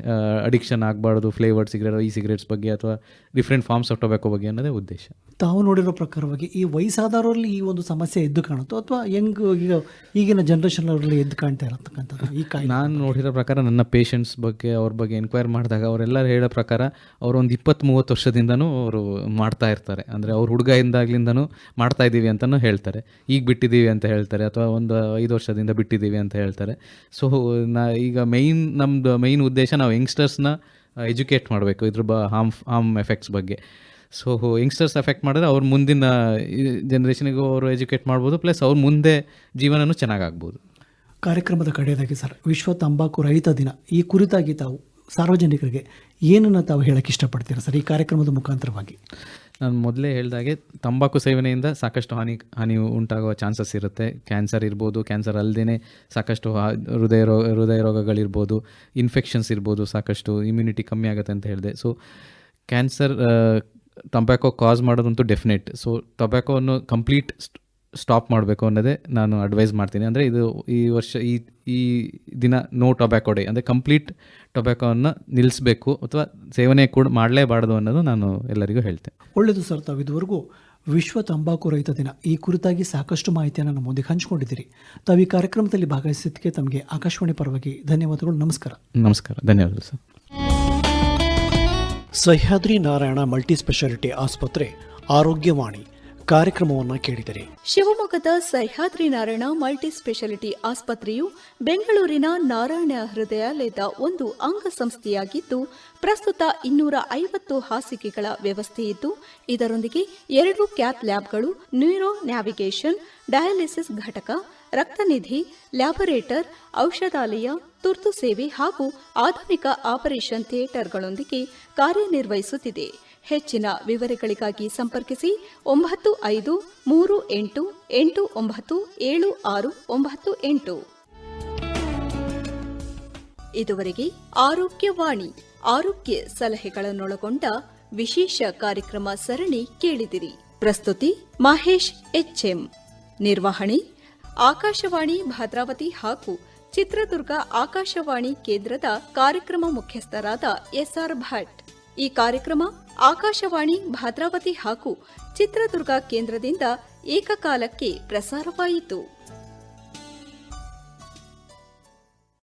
ಅಡಿಕ್ಷನ್ ಆಗಬಾರ್ದು ಫ್ಲೇವರ್ಡ್ ಸಿಗರೇಟ್ ಈ ಸಿಗರೇಟ್ಸ್ ಬಗ್ಗೆ ಅಥವಾ ಡಿಫ್ರೆಂಟ್ ಫಾರ್ಮ್ಸ್ ಆಫ್ ಟೊಬ್ಯಾಕೋ ಬಗ್ಗೆ ಅನ್ನೋದೇ ಉದ್ದೇಶ. ತಾವು ನೋಡಿರೋ ಪ್ರಕಾರವಾಗಿ ಈ ವಯಸ್ಸಾದವರಲ್ಲಿ ಈ ಒಂದು ಸಮಸ್ಯೆ ಎದ್ದು ಕಾಣುತ್ತೋ ಅಥವಾ ಹೆಂಗ್ ಈಗ ಈಗಿನ ಜನ್ರೇಷನ್ ಅವರಲ್ಲಿ ಎದ್ದು ಕಾಣ್ತಾ ಇರತಕ್ಕಂಥದ್ದು ಈ ಕಾಯಿ ನಾನು ನೋಡಿರೋ ಪ್ರಕಾರ ನನ್ನ ಪೇಷಂಟ್ಸ್ ಬಗ್ಗೆ ಅವ್ರ ಬಗ್ಗೆ ಎನ್ಕ್ವೈರ್ ಮಾಡಿದಾಗ ಅವರೆಲ್ಲರೂ ಹೇಳೋ ಪ್ರಕಾರ ಅವರು ಒಂದು ಇಪ್ಪತ್ತು ಮೂವತ್ತು ವರ್ಷದಿಂದನೂ ಅವರು ಮಾಡ್ತಾ ಇರ್ತಾರೆ. ಅಂದರೆ ಅವ್ರ ಹುಡುಗ ಇಂದಾಗ್ಲಿಂದನೂ ಮಾಡ್ತಾ ಇದ್ದೀವಿ ಅಂತಲೂ ಹೇಳ್ತಾರೆ. ಈಗ ಬಿಟ್ಟಿದ್ದೀವಿ ಅಂತ ಹೇಳ್ತಾರೆ ಅಥವಾ ಒಂದು ಐದು ವರ್ಷದಿಂದ ಬಿಟ್ಟಿದ್ದೀವಿ ಅಂತ ಹೇಳ್ತಾರೆ. ಸೊ ನಾ ಈಗ ಮೈನ್ ನಮ್ಮದು ಮೈನ್ ಉದ್ದೇಶ ನಾವು ಯಂಗ್ಸ್ಟರ್ಸ್ನ ಎಜುಕೇಟ್ ಮಾಡಬೇಕು ಇದ್ರ ಬ ಹಾಮ್ ಹಾಮ್ ಎಫೆಕ್ಟ್ಸ್ ಬಗ್ಗೆ. ಸೊ ಯಂಗ್ಸ್ಟರ್ಸ್ ಎಫೆಕ್ಟ್ ಮಾಡಿದ್ರೆ ಅವ್ರ ಮುಂದಿನ ಜನ್ರೇಷನಿಗೂ ಅವರು ಎಜುಕೇಟ್ ಮಾಡ್ಬೋದು ಪ್ಲಸ್ ಅವ್ರ ಮುಂದೆ ಜೀವನನೂ ಚೆನ್ನಾಗಾಗ್ಬೋದು. ಕಾರ್ಯಕ್ರಮದ ಕಡೆಯದಾಗಿ ಸರ್, ವಿಶ್ವ ತಂಬಾಕು ರಹಿತ ದಿನ. ಈ ಕುರಿತಾಗಿ ತಾವು ಸಾರ್ವಜನಿಕರಿಗೆ ಏನನ್ನು ತಾವು ಹೇಳಕ್ಕೆ ಇಷ್ಟಪಡ್ತೀರಾ ಸರ್ ಈ ಕಾರ್ಯಕ್ರಮದ ಮುಖಾಂತರವಾಗಿ? ನಾನು ಮೊದಲೇ ಹೇಳಿದಾಗೆ ತಂಬಾಕು ಸೇವನೆಯಿಂದ ಸಾಕಷ್ಟು ಹಾನಿ ಹಾನಿ ಉಂಟಾಗುವ ಚಾನ್ಸಸ್ ಇರುತ್ತೆ. ಕ್ಯಾನ್ಸರ್ ಇರ್ಬೋದು, ಕ್ಯಾನ್ಸರ್ ಅಲ್ಲದೇ ಸಾಕಷ್ಟು ಹೃದಯ ರೋಗ, ಹೃದಯ ರೋಗಗಳಿರ್ಬೋದು ಇನ್ಫೆಕ್ಷನ್ಸ್ ಇರ್ಬೋದು ಸಾಕಷ್ಟು ಇಮ್ಯುನಿಟಿ ಕಮ್ಮಿ ಆಗುತ್ತೆ ಅಂತ ಹೇಳಿದೆ. ಸೊ ಕ್ಯಾನ್ಸರ್ ಟೊಬ್ಯಾಕೊ ಕಾಸ್ ಮಾಡೋದಂತೂ ಡೆಫಿನೆಟ್ ಸೊ ಟೊಬ್ಯಾಕೋವನ್ನು ಕಂಪ್ಲೀಟ್ ಸ್ಟಾಪ್ ಮಾಡಬೇಕು ಅನ್ನೋದೇ ನಾನು ಅಡ್ವೈಸ್ ಮಾಡ್ತೀನಿ. ಅಂದರೆ ಇದು ಈ ವರ್ಷ, ಈ ಈ ದಿನ ನೋ ಟೊಬ್ಯಾಕೊ ಡೇ ಅಂದರೆ ಕಂಪ್ಲೀಟ್ ಟೊಬ್ಯಾಕೋವನ್ನು ನಿಲ್ಲಿಸಬೇಕು ಅಥವಾ ಸೇವನೆ ಕೂಡ ಮಾಡಲೇಬಾರ್ದು ಅನ್ನೋದು ನಾನು ಎಲ್ಲರಿಗೂ ಹೇಳ್ತೇನೆ ಒಳ್ಳೆಯದು ಸರ್ ತಾವು ಇದುವರೆಗೂ ವಿಶ್ವ ತಂಬಾಕು ರಹಿತ ದಿನ. ಈ ಕುರಿತಾಗಿ ಸಾಕಷ್ಟು ಮಾಹಿತಿಯನ್ನು ನಮ್ಮ ಮುಂದೆ ಹಂಚಿಕೊಂಡಿದ್ದೀರಿ. ತಾವು ಈ ಕಾರ್ಯಕ್ರಮದಲ್ಲಿ ಭಾಗವಹಿಸಿದ್ದಕ್ಕೆ ತಮಗೆ ಆಕಾಶವಾಣಿ ಪರವಾಗಿ ಧನ್ಯವಾದಗಳು. ನಮಸ್ಕಾರ. ನಮಸ್ಕಾರ. ಧನ್ಯವಾದಗಳು sir. Sahyadri Narayana multi speciality ಆಸ್ಪತ್ರೆ ಆರೋಗ್ಯವಾಣಿ ಕಾರ್ಯಕ್ರಮವನ್ನು ಕೇಳಿದರೆ. ಶಿವಮೊಗ್ಗದ ಸಹ್ಯಾದ್ರಿ ನಾರಾಯಣ ಮಲ್ಟಿ ಸ್ಪೆಷಾಲಿಟಿ ಆಸ್ಪತ್ರೆಯು ಬೆಂಗಳೂರಿನ ನಾರಾಯಣ ಹೃದಯಾಲಯದ ಒಂದು ಅಂಗಸಂಸ್ಥೆಯಾಗಿದ್ದು, ಪ್ರಸ್ತುತ ಇನ್ನೂರ ಐವತ್ತು ಹಾಸಿಗೆಗಳ ವ್ಯವಸ್ಥೆಯಿದ್ದು ಇದರೊಂದಿಗೆ ಎರಡು ಕ್ಯಾತ್ ಲ್ಯಾಬ್ಗಳು, ನ್ಯೂರೋ ನ್ಯಾವಿಗೇಷನ್, ಡಯಾಲಿಸಿಸ್ ಘಟಕ, ರಕ್ತನಿಧಿ, ಲ್ಯಾಬೊರೇಟರ್, ಔಷಧಾಲಯ, ತುರ್ತು ಸೇವೆ ಹಾಗೂ ಆಧುನಿಕ ಆಪರೇಷನ್ ಥಿಯೇಟರ್ಗಳೊಂದಿಗೆ ಕಾರ್ಯನಿರ್ವಹಿಸುತ್ತಿದೆ. ಹೆಚ್ಚಿನ ವಿವರಗಳಿಗಾಗಿ ಸಂಪರ್ಕಿಸಿ ಒಂಬತ್ತು ಐದು ಮೂರು ಎಂಟು ಎಂಟು ಒಂಬತ್ತು ಏಳು ಆರು ಒಂಬತ್ತು ಎಂಟು. ಇದುವರೆಗೆ ಆರೋಗ್ಯವಾಣಿ, ಆರೋಗ್ಯ ಸಲಹೆಗಳನ್ನೊಳಗೊಂಡ ವಿಶೇಷ ಕಾರ್ಯಕ್ರಮ ಸರಣಿ ಕೇಳಿದಿರಿ. ಪ್ರಸ್ತುತಿ ಮಹೇಶ್ ಎಚ್ಎಂ. ನಿರ್ವಹಣೆ, ಆಕಾಶವಾಣಿ ಭದ್ರಾವತಿ ಹಾಗೂ ಚಿತ್ರದುರ್ಗ ಆಕಾಶವಾಣಿ ಕೇಂದ್ರದ ಕಾರ್ಯಕ್ರಮ ಮುಖ್ಯಸ್ಥರಾದ ಎಸ್ಆರ್ ಭಟ್. ಈ ಕಾರ್ಯಕ್ರಮ ಆಕಾಶವಾಣಿ ಭದ್ರಾವತಿ ಹಾಗೂ ಚಿತ್ರದುರ್ಗ ಕೇಂದ್ರದಿಂದ ಏಕಕಾಲಕ್ಕೆ ಪ್ರಸಾರವಾಯಿತು.